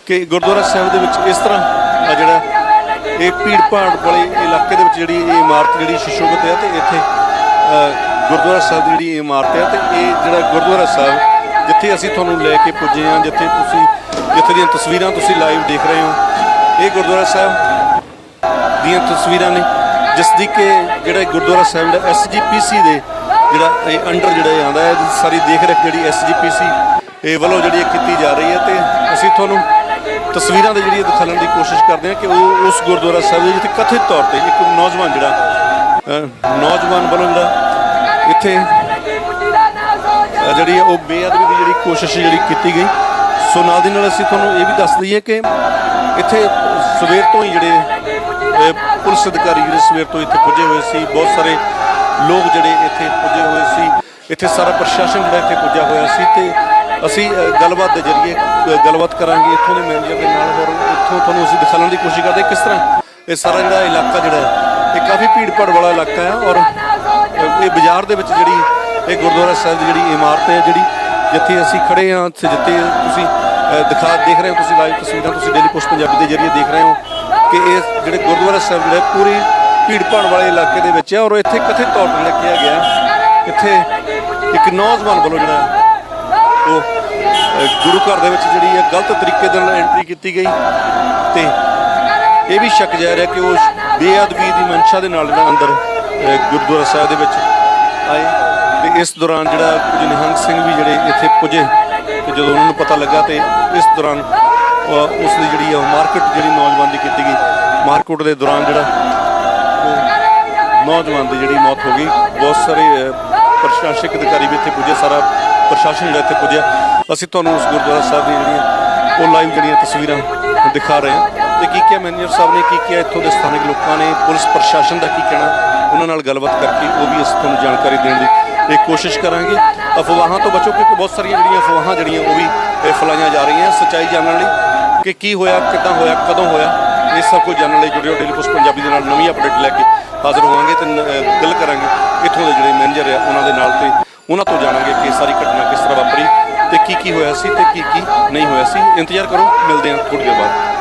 ਕਿ ਗੁਰਦੁਆਰਾ ਸਾਹਿਬ ਦੇ ਵਿੱਚ ਇਸ ਤਰ੍ਹਾਂ ਆ ਜਿਹੜਾ ਇਹ ਭੀੜ ਭਾੜ ਵਾਲੇ ਇਲਾਕੇ ਦੇ ਵਿੱਚ ਜਿਹੜੀ ਇਹ ਇਮਾਰਤ ਜਿਹੜੀ ਸ਼ਿਸ਼ੋਗਤ ਹੈ ਤੇ ਇੱਥੇ ਗੁਰਦੁਆਰਾ ਸਾਹਿਬ ਦੀ ਜਿਹੜੀ ਇਮਾਰਤ ਹੈ ਤੇ ਇਹ ਜਿਹੜਾ ਗੁਰਦੁਆਰਾ ਸਾਹਿਬ ਜਿੱਥੇ ਅਸੀਂ ਤੁਹਾਨੂੰ ਲੈ ਕੇ ਪੁੱਜੇ ਹਾਂ, ਜਿੱਥੇ ਤੁਸੀਂ, ਜਿੱਥੇ ਦੀਆਂ ਤਸਵੀਰਾਂ ਤੁਸੀਂ ਲਾਈਵ ਦੇਖ ਰਹੇ ਹੋ, ਇਹ ਗੁਰਦੁਆਰਾ ਸਾਹਿਬ ਦੀਆਂ ਤਸਵੀਰਾਂ ਨੇ, ਜਿਸ ਦੀ ਕਿ ਜਿਹੜਾ ਗੁਰਦੁਆਰਾ ਸਾਹਿਬ ਦਾ ਐਸਜੀਪੀਸੀ ਦੇ ਜਿਹੜਾ ਇਹ ਅੰਡਰ ਜਿਹੜਾ ਆਉਂਦਾ ਹੈ ਸਾਰੀ ਦੇਖ ਰੇਖ ਜਿਹੜੀ ਐਸਜੀਪੀਸੀ ਇਹ ਵੱਲੋਂ ਜਿਹੜੀ ਇਹ ਕੀਤੀ ਜਾ ਰਹੀ ਹੈ ਤੇ ਅਸੀਂ ਤੁਹਾਨੂੰ ਤਸਵੀਰਾਂ ਦੇ ਜਿਹੜੀ ਦਿਖਾਉਣ ਦੀ ਕੋਸ਼ਿਸ਼ ਕਰਦੇ ਹਾਂ ਕਿ ਉਹ ਉਸ ਗੁਰਦੁਆਰਾ ਸਾਹਿਬ ਦੇ ਜਿੱਥੇ ਕਥਿਤ ਤੌਰ ਤੇ ਇੱਕ ਨੌਜਵਾਨ ਜਿਹੜਾ ਨੌਜਵਾਨ ਵੱਲੋਂ ਜਿਹੜਾ ਇੱਥੇ ਜਿਹੜੀ ਹੈ ਉਹ ਬੇਅਦਬੀ ਦੀ ਜਿਹੜੀ ਕੋਸ਼ਿਸ਼ ਜਿਹੜੀ ਕੀਤੀ ਗਈ। ਸੋ ਨਾਲ ਦੀ ਨਾਲ ਅਸੀਂ ਤੁਹਾਨੂੰ ਇਹ ਵੀ ਦੱਸ ਦਈਏ ਕਿ ਇੱਥੇ ਸਵੇਰ ਤੋਂ ਹੀ ਜਿਹੜੇ ਪੁਲਿਸ ਅਧਿਕਾਰੀ ਜਿਹੜੇ ਸਵੇਰ ਤੋਂ ਇੱਥੇ ਪੁੱਜੇ ਹੋਏ ਸੀ, ਬਹੁਤ ਸਾਰੇ ਲੋਕ ਜਿਹੜੇ ਇੱਥੇ ਪੁੱਜੇ ਹੋਏ ਸੀ। ਇੱਥੇ ਸਾਰਾ ਪ੍ਰਸ਼ਾਸਨ ਜਿਹੜਾ ਇੱਥੇ ਪੁੱਜਿਆ ਹੋਇਆ ਸੀ ਤੇ ਅਸੀਂ ਗੱਲਬਾਤ ਦੇ ਜ਼ਰੀਏ ਗੱਲਬਾਤ ਕਰਾਂਗੇ ਇੱਥੋਂ ਦੇ ਮੈਨੇਜਰ ਦੇ ਨਾਲ ਹੋਰ ਇੱਥੋਂ ਤੁਹਾਨੂੰ ਅਸੀਂ ਦਿਖਾਉਣ ਦੀ ਕੋਸ਼ਿਸ਼ ਕਰਦੇ ਕਿਸ ਤਰ੍ਹਾਂ ਇਹ ਸਾਰਾ ਜਿਹੜਾ ਇਲਾਕਾ ਜਿਹੜਾ ਇਹ ਕਾਫੀ ਭੀੜ ਭਾੜ ਵਾਲਾ ਇਲਾਕਾ ਹੈ ਔਰ ਇਹ ਬਾਜ਼ਾਰ ਦੇ ਵਿੱਚ ਜਿਹੜੀ ਇਹ ਗੁਰਦੁਆਰਾ ਸਾਹਿਬ ਦੀ ਜਿਹੜੀ ਇਮਾਰਤ ਹੈ ਜਿਹੜੀ ਜਿੱਥੇ ਅਸੀਂ ਖੜੇ ਹਾਂ ਜਿੱਥੇ ਤੁਸੀਂ ਦਿਖਾ ਦੇਖ ਰਹੇ ਹੋ ਤੁਸੀਂ ਲਾਈਵ ਤਸਵੀਰਾਂ ਤੁਸੀਂ ਡੇਲੀ ਪੋਸਟ ਪੰਜਾਬੀ ਦੇ ਜ਼ਰੀਏ ਦੇਖ ਰਹੇ ਹੋ ਕਿ ਇਹ ਜਿਹੜੇ ਗੁਰਦੁਆਰਾ ਸਾਹਿਬ ਜਿਹੜਾ ਹੈ, ਪੂਰੀ ਭੀੜ ਭਾੜ ਵਾਲੇ ਇਲਾਕੇ ਦੇ ਵਿੱਚ ਹੈ ਔਰ ਇੱਥੇ ਕਥਿਤ ਤੌਰ ਤੇ ਲਿਖਿਆ ਗਿਆ ਇੱਥੇ ਇੱਕ ਨੌਜਵਾਨ ਵੱਲੋਂ ਜਿਹੜਾ ਉਹ ਗੁਰੂ ਘਰ ਦੇ ਵਿੱਚ ਜਿਹੜੀ ਹੈ ਗਲਤ ਤਰੀਕੇ ਦੇ ਨਾਲ ਐਂਟਰੀ ਕੀਤੀ ਗਈ ਤੇ ਇਹ ਵੀ ਸ਼ੱਕ ਜਾ ਰਿਹਾ ਕਿ ਉਹ ਬੇਅਦਬੀ ਦੀ ਮਨਸ਼ਾ ਦੇ ਨਾਲ ਜਿਹੜਾ ਅੰਦਰ ਗੁਰਦੁਆਰਾ ਸਾਹਿਬ ਦੇ ਵਿੱਚ ਆਏ। ਤੇ ਇਸ ਦੌਰਾਨ ਜਿਹੜਾ ਕੁਝ ਨਿਹੰਗ ਸਿੰਘ ਵੀ ਜਿਹੜੇ ਇੱਥੇ ਪੁੱਜੇ ਤੇ ਜਦੋਂ ਉਹਨਾਂ ਨੂੰ ਪਤਾ ਲੱਗਾ ਤੇ ਇਸ ਦੌਰਾਨ ਅਹ, ਉਸ ਦੀ ਜਿਹੜੀ ਆ ਮਾਰਕੀਟ ਜਿਹੜੀ ਨੌਜਵਾਨ ਦੀ ਕੀਤੀ ਗਈ ਮਾਰਕੀਟ ਦੇ ਦੌਰਾਨ ਜਿਹੜਾ ਉਹ ਨੌਜਵਾਨ ਦੀ ਜਿਹੜੀ ਮੌਤ ਹੋ ਗਈ। ਬਹੁਤ ਸਾਰੇ ਪ੍ਰਸ਼ਾਸਨਿਕ ਅਧਿਕਾਰੀ ਵੀ ਇੱਥੇ ਪੁੱਜੇ ਸਾਰਾ ਪ੍ਰਸ਼ਾਸਨ ਜਿਹੜਾ ਇੱਥੇ ਪੁੱਜਿਆ। ਅਸੀਂ ਤੁਹਾਨੂੰ ਉਸ ਗੁਰਦੁਆਰਾ ਸਾਹਿਬ ਦੀਆਂ ਜਿਹੜੀਆਂ ਉਹ ਲਾਈਵ ਜਿਹੜੀਆਂ ਤਸਵੀਰਾਂ ਦਿਖਾ ਰਹੇ ਹਾਂ। ਤੇ ਕੀ ਕਿਹਾ ਮੈਨੇਜਰ ਸਾਹਿਬ ਨੇ ਕੀ ਕਿਹਾ ਇੱਥੋਂ ਦੇ ਸਥਾਨਕ ਲੋਕਾਂ ਨੇ ਪੁਲਿਸ ਪ੍ਰਸ਼ਾਸਨ ਦਾ ਕੀ ਕਹਿਣਾ ਉਹਨਾਂ ਨਾਲ ਗੱਲਬਾਤ ਕਰਕੇ ਉਹ ਵੀ ਅਸੀਂ ਤੁਹਾਨੂੰ ਜਾਣਕਾਰੀ ਦੇਣ ਦੀ ਇਹ ਕੋਸ਼ਿਸ਼ ਕਰਾਂਗੇ। ਅਫਵਾਹਾਂ ਤੋਂ ਬਚੋ, ਕਿਉਂਕਿ ਬਹੁਤ ਸਾਰੀਆਂ ਜਿਹੜੀਆਂ ਅਫਵਾਹਾਂ ਜਿਹੜੀਆਂ ਉਹ ਵੀ ਫੈਲਾਈਆਂ ਜਾ ਰਹੀਆਂ ਸੱਚਾਈ ਜਾਣਨ ਲਈ ਕਿ ਕੀ ਹੋਇਆ, ਕਿੱਦਾਂ ਹੋਇਆ, ਕਦੋਂ ਹੋਇਆ, ਇਹ ਸਭ ਕੁਝ ਜਾਣਨ ਲਈ ਜੁੜਿਓ ਡੇਲੀ ਪੋਸਟ ਪੰਜਾਬੀ ਦੇ ਨਾਲ। ਨਵੀਂ ਅਪਡੇਟ ਲੈ ਕੇ ਹਾਜ਼ਰ ਹੋਵਾਂਗੇ ਤੇ ਗੱਲ ਕਰਾਂਗੇ ਇੱਥੋਂ ਦੇ ਜਿਹੜੇ ਮੈਨੇਜਰ ਆ, ਉਹਨਾਂ ਦੇ ਨਾਲ ਤੇ ਉਹਨਾਂ ਤੋਂ ਜਾਣਾਂਗੇ ਕਿ ਇਹ ਸਾਰੀ ਘਟਨਾ ਕਿਸ ਤਰ੍ਹਾਂ ਵਾਪਰੀ ਤੇ ਕੀ ਕੀ ਹੋਇਆ ਸੀ ਤੇ ਕੀ ਕੀ ਨਹੀਂ ਹੋਇਆ ਸੀ। ਇੰਤਜ਼ਾਰ ਕਰੋ, ਮਿਲਦੇ ਹਾਂ ਥੋੜੀ ਦੇਰ ਬਾਅਦ।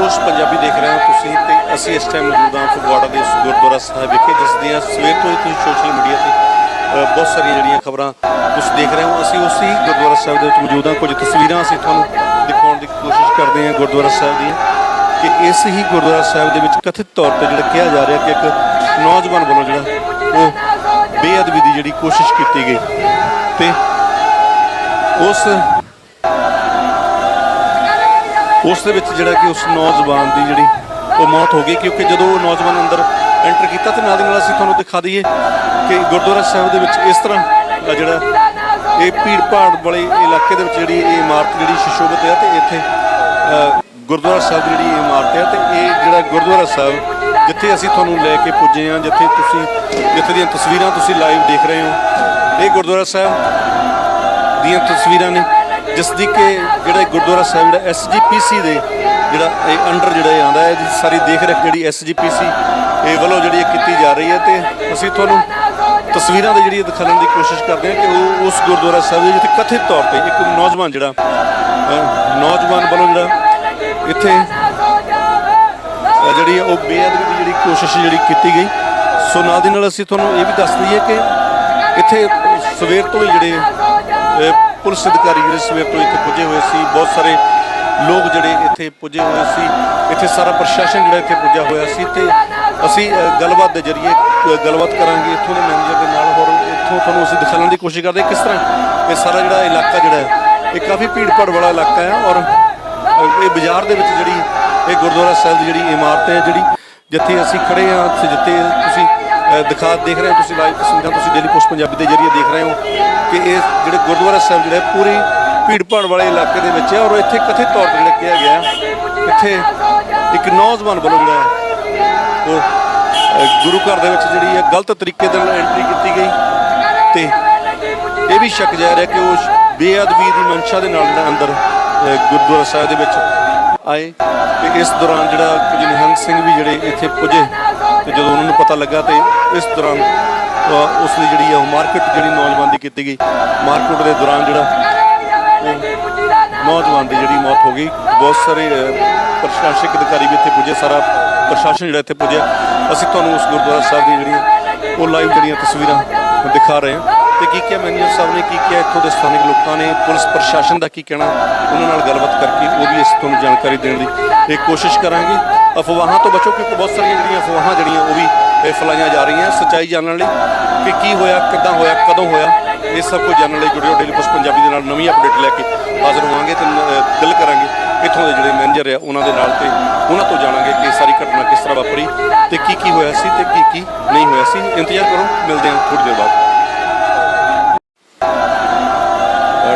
ਅਹ ਪੰਜਾਬੀ ਦੇਖ ਰਹੇ ਹੋ ਤੁਸੀਂ ਤੇ ਅਸੀਂ ਇਸ ਟਾਈਮ ਮੌਜੂਦ ਹਾਂ ਫਗਵਾੜਾ ਦੇ ਉਸ ਗੁਰਦੁਆਰਾ ਸਾਹਿਬ ਵਿਖੇ, ਜਿਸ ਦੀਆਂ ਸਵੇਰ ਤੋਂ ਹੀ ਤੁਸੀਂ ਸੋਸ਼ਲ ਮੀਡੀਆ ਤੇ ਬਹੁਤ ਸਾਰੀਆਂ ਜਿਹੜੀਆਂ ਖਬਰਾਂ ਤੁਸੀਂ ਦੇਖ ਰਹੇ ਹੋ। ਅਸੀਂ ਉਸੇ ਗੁਰਦੁਆਰਾ ਸਾਹਿਬ ਦੇ ਵਿੱਚ ਮੌਜੂਦ ਹਾਂ। ਕੁਝ ਤਸਵੀਰਾਂ ਅਸੀਂ ਤੁਹਾਨੂੰ ਦਿਖਾਉਣ ਦੀ ਕੋਸ਼ਿਸ਼ ਕਰਦੇ ਹਾਂ ਗੁਰਦੁਆਰਾ ਸਾਹਿਬ ਦੀਆਂ ਕਿ ਇਸ ਹੀ ਗੁਰਦੁਆਰਾ ਸਾਹਿਬ ਦੇ ਵਿੱਚ ਕਥਿਤ ਤੌਰ ਤੇ ਜਿਹੜਾ ਕਿਹਾ ਜਾ ਰਿਹਾ ਕਿ ਇੱਕ ਨੌਜਵਾਨ ਵੱਲੋਂ ਜਿਹੜਾ ਉਹ ਬੇਅਦਬੀ ਦੀ ਜਿਹੜੀ ਕੋਸ਼ਿਸ਼ ਕੀਤੀ ਗਈ ਤੇ ਉਸ ਉਸ ਦੇ ਵਿੱਚ ਜਿਹੜਾ ਕਿ ਉਸ ਨੌਜਵਾਨ ਦੀ ਜਿਹੜੀ ਉਹ ਮੌਤ ਹੋ ਗਈ, ਕਿਉਂਕਿ ਜਦੋਂ ਉਹ ਨੌਜਵਾਨ ਅੰਦਰ ਐਂਟਰ ਕੀਤਾ ਤੇ ਨਾਲ ਦੀ ਨਾਲ ਅਸੀਂ ਤੁਹਾਨੂੰ ਦਿਖਾ ਦਈਏ ਕਿ ਗੁਰਦੁਆਰਾ ਸਾਹਿਬ ਦੇ ਵਿੱਚ ਇਸ ਤਰ੍ਹਾਂ ਜਿਹੜਾ ਇਹ ਭੀੜ ਭਾੜ ਵਾਲੇ ਇਲਾਕੇ ਦੇ ਵਿੱਚ ਜਿਹੜੀ ਇਹ ਇਮਾਰਤ ਜਿਹੜੀ ਸ਼ਿਸ਼ੋਭਿਤ ਹੈ ਤੇ ਇੱਥੇ ਗੁਰਦੁਆਰਾ ਸਾਹਿਬ ਦੀ ਜਿਹੜੀ ਇਮਾਰਤ ਹੈ ਤੇ ਇਹ ਜਿਹੜਾ ਗੁਰਦੁਆਰਾ ਸਾਹਿਬ ਜਿੱਥੇ ਅਸੀਂ ਤੁਹਾਨੂੰ ਲੈ ਕੇ ਪੁੱਜੇ ਹਾਂ, ਜਿੱਥੇ ਤੁਸੀਂ, ਜਿੱਥੇ ਦੀਆਂ ਤਸਵੀਰਾਂ ਤੁਸੀਂ ਲਾਈਵ ਦੇਖ ਰਹੇ ਹੋ, ਇਹ ਗੁਰਦੁਆਰਾ ਸਾਹਿਬ ਦੀਆਂ ਤਸਵੀਰਾਂ ਨੇ। ਜਿਸ ਦੀ ਕਿ ਜਿਹੜਾ ਗੁਰਦੁਆਰਾ ਸਾਹਿਬ ਜਿਹੜਾ ਐਸਜੀਪੀਸੀ ਦੇ ਜਿਹੜਾ ਇਹ ਅੰਡਰ ਜਿਹੜਾ ਇਹ ਆਂਦਾ ਹੈ, ਇਹਦੀ ਸਾਰੀ ਦੇਖ ਰੇਖ ਜਿਹੜੀ ਐਸਜੀਪੀਸੀ ਇਹ ਵੱਲੋਂ ਜਿਹੜੀ ਇਹ ਕੀਤੀ ਜਾ ਰਹੀ ਹੈ ਤੇ ਅਸੀਂ ਤੁਹਾਨੂੰ ਤਸਵੀਰਾਂ ਦੇ ਜਿਹੜੀ ਦਿਖਾਉਣ ਦੀ ਕੋਸ਼ਿਸ਼ ਕਰਦੇ ਹਾਂ ਕਿ ਉਹ ਉਸ ਗੁਰਦੁਆਰਾ ਸਾਹਿਬ ਦੇ ਜਿੱਥੇ ਕਥਿਤ ਤੌਰ ਤੇ ਇੱਕ ਨੌਜਵਾਨ ਜਿਹੜਾ ਨੌਜਵਾਨ ਵੱਲੋਂ ਜਿਹੜਾ ਇੱਥੇ ਜਿਹੜੀ ਉਹ ਬੇਅਦਬੀ ਦੀ ਜਿਹੜੀ ਕੋਸ਼ਿਸ਼ ਜਿਹੜੀ ਕੀਤੀ ਗਈ। ਸੋ ਨਾਲ ਦੀ ਨਾਲ ਅਸੀਂ ਤੁਹਾਨੂੰ ਇਹ ਵੀ ਦੱਸ ਦਈਏ ਕਿ ਇੱਥੇ ਸਵੇਰ ਤੋਂ ਹੀ ਜਿਹੜੇ ਪੁਲਿਸ ਅਧਿਕਾਰੀ ਜਿਹੜੇ ਸਵੇਰ ਤੋਂ ਇੱਥੇ ਪੁੱਜੇ ਹੋਏ ਸੀ, ਬਹੁਤ ਸਾਰੇ ਲੋਕ ਜਿਹੜੇ ਇੱਥੇ ਪੁੱਜੇ ਹੋਏ ਸੀ, ਇੱਥੇ ਸਾਰਾ ਪ੍ਰਸ਼ਾਸਨ ਜਿਹੜਾ ਇੱਥੇ ਪੁੱਜਾ ਹੋਇਆ ਸੀ ਤੇ ਅਸੀਂ ਗੱਲਬਾਤ ਦੇ ਜ਼ਰੀਏ ਗੱਲਬਾਤ ਕਰਾਂਗੇ ਇੱਥੋਂ ਦੇ ਮੈਨੇਜਰ ਦੇ ਨਾਲ ਹੋਰ ਇੱਥੋਂ ਤੁਹਾਨੂੰ ਅਸੀਂ ਦਿਖਾਉਣ ਦੀ ਕੋਸ਼ਿਸ਼ ਕਰਦੇ ਕਿਸ ਤਰ੍ਹਾਂ ਇਹ ਸਾਰਾ ਜਿਹੜਾ ਇਲਾਕਾ ਜਿਹੜਾ ਹੈ, ਇਹ ਕਾਫੀ ਭੀੜ ਭਾੜ ਵਾਲਾ ਇਲਾਕਾ ਹੈ ਔਰ ਇਹ ਬਾਜ਼ਾਰ ਦੇ ਵਿੱਚ ਜਿਹੜੀ ਇਹ ਗੁਰਦੁਆਰਾ ਸਾਹਿਬ ਦੀ ਜਿਹੜੀ ਇਮਾਰਤ ਹੈ, ਜਿਹੜੀ ਜਿੱਥੇ ਅਸੀਂ ਖੜੇ ਹਾਂ, ਜਿੱਥੇ ਤੁਸੀਂ ਦਿਖਾ ਦੇਖ ਰਹੇ ਹੋ ਤੁਸੀਂ ਲਾਈਵ ਤਸਵੀਰਾਂ ਤੁਸੀਂ ਡੇਲੀ ਪੋਸਟ ਪੰਜਾਬੀ ਦੇ ਜ਼ਰੀਏ ਦੇਖ ਰਹੇ ਹੋ ਕਿ ਇਹ ਜਿਹੜੇ ਗੁਰਦੁਆਰਾ ਸਾਹਿਬ ਜਿਹੜਾ ਪੂਰੀ ਭੀੜ ਭਾੜ ਵਾਲੇ ਇਲਾਕੇ ਦੇ ਵਿੱਚ ਹੈ ਔਰ ਇੱਥੇ ਕਥਿਤ ਤੌਰ ਤੇ ਜਿਹੜਾ ਕਿਹਾ ਗਿਆ ਹੈ, ਇੱਥੇ ਇੱਕ ਨੌਜਵਾਨ ਵੱਲੋਂ ਜਿਹੜਾ ਉਹ ਗੁਰੂ ਘਰ ਦੇ ਵਿੱਚ ਜਿਹੜੀ ਹੈ ਗਲਤ ਤਰੀਕੇ ਦੇ ਨਾਲ ਐਂਟਰੀ ਕੀਤੀ ਗਈ ਤੇ ਇਹ ਵੀ ਸ਼ੱਕ ਜਾ ਰਿਹਾ ਕਿ ਉਹ ਬੇਅਦਬੀ ਦੀ ਮਨਸ਼ਾ ਦੇ ਨਾਲ ਜਿਹੜਾ ਅੰਦਰ ਗੁਰਦੁਆਰਾ ਸਾਹਿਬ ਦੇ ਵਿੱਚ ਆਏ ਤੇ ਇਸ ਦੌਰਾਨ ਜਿਹੜਾ ਕੁਝ ਨਿਹੰਗ ਸਿੰਘ ਵੀ ਜਿਹੜੇ ਇੱਥੇ ਪੁੱਜੇ ਤੇ ਜਦੋਂ ਉਹਨਾਂ ਨੂੰ ਪਤਾ ਲੱਗਾ ਤੇ ਇਸ ਦੌਰਾਨ ਅਹ, ਉਸ ਦੀ ਜਿਹੜੀ ਆ ਮਾਰਕੀਟ ਜਿਹੜੀ ਨੌਜਵਾਨ ਦੀ ਕੀਤੀ ਗਈ ਮਾਰਕੀਟ ਦੇ ਦੌਰਾਨ ਜਿਹੜਾ ਉਹ ਨੌਜਵਾਨ ਦੀ ਜਿਹੜੀ ਮੌਤ ਹੋ ਗਈ ਬਹੁਤ ਸਾਰੇ ਅਹ, ਪ੍ਰਸ਼ਾਸਨਿਕ ਅਧਿਕਾਰੀ ਵੀ ਇੱਥੇ ਪੁੱਜੇ ਸਾਰਾ ਪ੍ਰਸ਼ਾਸਨ ਜਿਹੜਾ ਇੱਥੇ ਪੁੱਜਿਆ। ਅਸੀਂ ਤੁਹਾਨੂੰ ਉਸ ਗੁਰਦੁਆਰਾ ਸਾਹਿਬ ਦੀਆਂ ਜਿਹੜੀਆਂ ਉਹ ਲਾਈਵ ਜਿਹੜੀਆਂ ਤਸਵੀਰਾਂ ਦਿਖਾ ਰਹੇ ਹਾਂ। ਤੇ ਕੀ ਕਿਹਾ ਮੈਨੇਜਰ ਸਾਹਿਬ ਨੇ ਕੀ ਕਿਹਾ ਇੱਥੋਂ ਦੇ ਸਥਾਨਕ ਲੋਕਾਂ ਨੇ ਪੁਲਿਸ ਪ੍ਰਸ਼ਾਸਨ ਦਾ ਕੀ ਕਹਿਣਾ ਉਹਨਾਂ ਨਾਲ ਗੱਲਬਾਤ ਕਰਕੇ ਉਹ ਵੀ ਅਸੀਂ ਤੁਹਾਨੂੰ ਜਾਣਕਾਰੀ ਦੇਣ ਦੀ ਇਹ ਕੋਸ਼ਿਸ਼ ਕਰਾਂਗੇ। ਅਫਵਾਹਾਂ ਤੋਂ ਬਚੋ, ਕਿਉਂਕਿ ਬਹੁਤ ਸਾਰੀਆਂ ਜਿਹੜੀਆਂ ਅਫਵਾਹਾਂ ਜਿਹੜੀਆਂ ਉਹ ਵੀ, ਇਹ ਫੈਲਾਈਆਂ ਜਾ ਰਹੀਆਂ। ਸੱਚਾਈ ਜਾਣਨ ਲਈ ਕਿ ਕੀ ਹੋਇਆ, ਕਿੱਦਾਂ ਹੋਇਆ, ਕਦੋਂ ਹੋਇਆ, ਇਹ ਸਭ ਕੁਝ ਜਾਣਨ ਲਈ ਜੁੜਿਓ ਡੇਲੀ ਪੋਸਟ ਪੰਜਾਬੀ ਦੇ ਨਾਲ ਨਵੀਂ ਅਪਡੇਟ ਲੈ ਕੇ ਹਾਜ਼ਰ ਹੋਵਾਂਗੇ ਤੇ ਦਿਲ ਕਰਾਂਗੇ ਇੱਥੋਂ ਦੇ ਜਿਹੜੇ ਮੈਨੇਜਰ ਆ, ਉਹਨਾਂ ਦੇ ਨਾਲ ਤੇ ਉਹਨਾਂ ਤੋਂ ਜਾਣਾਂਗੇ ਕਿ ਇਹ ਸਾਰੀ ਘਟਨਾ ਕਿਸ ਤਰ੍ਹਾਂ ਵਾਪਰੀ ਤੇ ਕੀ ਕੀ ਹੋਇਆ ਸੀ ਤੇ ਕੀ ਕੀ ਨਹੀਂ ਹੋਇਆ ਸੀ। ਇੰਤਜ਼ਾਰ ਕਰੋ, ਮਿਲਦੇ ਹਾਂ ਥੋੜੀ ਦੇਰ ਬਾਅਦ।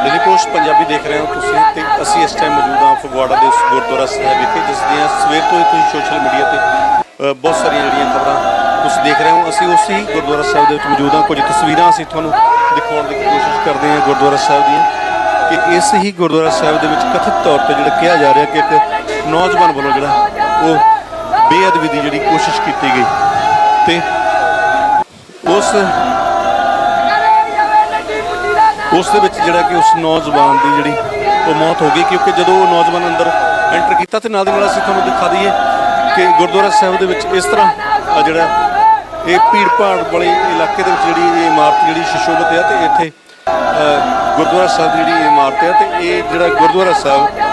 ਡੇਲੀ ਪੋਸਟ ਪੰਜਾਬੀ ਦੇਖ ਰਹੇ ਹੋ ਤੁਸੀਂ ਤੇ ਅਸੀਂ ਇਸ ਟਾਈਮ ਮੌਜੂਦ ਹਾਂ ਫਗਵਾੜਾ ਦੇ ਗੁਰਦੁਆਰਾ ਸਾਹਿਬ ਵਿਖੇ, ਜਿਸ ਦੀਆਂ ਸਵੇਰ ਤੋਂ ਹੀ ਤੁਸੀਂ ਸੋਸ਼ਲ ਮੀਡੀਆ ਤੇ ਬਹੁਤ ਸਾਰੀਆਂ ਜਿਹੜੀਆਂ ਖਬਰਾਂ ਤੁਸੀਂ ਦੇਖ ਰਹੇ ਹੋ। ਅਸੀਂ ਉਸੇ ਹੀ ਗੁਰਦੁਆਰਾ ਸਾਹਿਬ ਦੇ ਵਿੱਚ ਮੌਜੂਦ ਹਾਂ। ਕੁਝ ਤਸਵੀਰਾਂ ਅਸੀਂ ਤੁਹਾਨੂੰ ਦਿਖਾਉਣ ਦੀ ਕੋਸ਼ਿਸ਼ ਕਰਦੇ ਹਾਂ ਗੁਰਦੁਆਰਾ ਸਾਹਿਬ ਦੀਆਂ ਕਿ ਇਸ ਹੀ ਗੁਰਦੁਆਰਾ ਸਾਹਿਬ ਦੇ ਵਿੱਚ ਕਥਿਤ ਤੌਰ ਤੇ ਜਿਹੜਾ ਕਿਹਾ ਜਾ ਰਿਹਾ ਕਿ ਇੱਕ ਨੌਜਵਾਨ ਵੱਲੋਂ ਜਿਹੜਾ ਉਹ ਬੇਅਦਬੀ ਦੀ ਜਿਹੜੀ ਕੋਸ਼ਿਸ਼ ਕੀਤੀ ਗਈ ਤੇ ਉਸ ਉਸ ਦੇ ਵਿੱਚ ਜਿਹੜਾ ਕਿ ਉਸ ਨੌਜਵਾਨ ਦੀ ਜਿਹੜੀ ਉਹ ਮੌਤ ਹੋ ਗਈ, ਕਿਉਂਕਿ ਜਦੋਂ ਉਹ ਨੌਜਵਾਨ ਅੰਦਰ ਐਂਟਰ ਕੀਤਾ ਤੇ ਨਾਲ ਦੀ ਨਾਲ ਅਸੀਂ ਤੁਹਾਨੂੰ ਦਿਖਾ ਦਈਏ ਕਿ ਗੁਰਦੁਆਰਾ ਸਾਹਿਬ ਦੇ ਵਿੱਚ ਇਸ ਤਰ੍ਹਾਂ ਜਿਹੜਾ ਇਹ ਭੀੜ ਭਾੜ ਵਾਲੇ ਇਲਾਕੇ ਦੇ ਵਿੱਚ ਜਿਹੜੀ ਇਹ ਇਮਾਰਤ ਜਿਹੜੀ ਸ਼ਿਸ਼ੋਭਤ ਹੈ ਤੇ ਇੱਥੇ ਗੁਰਦੁਆਰਾ ਸਾਹਿਬ ਦੀ ਜਿਹੜੀ ਇਮਾਰਤ ਹੈ ਤੇ ਇਹ ਜਿਹੜਾ ਗੁਰਦੁਆਰਾ ਸਾਹਿਬ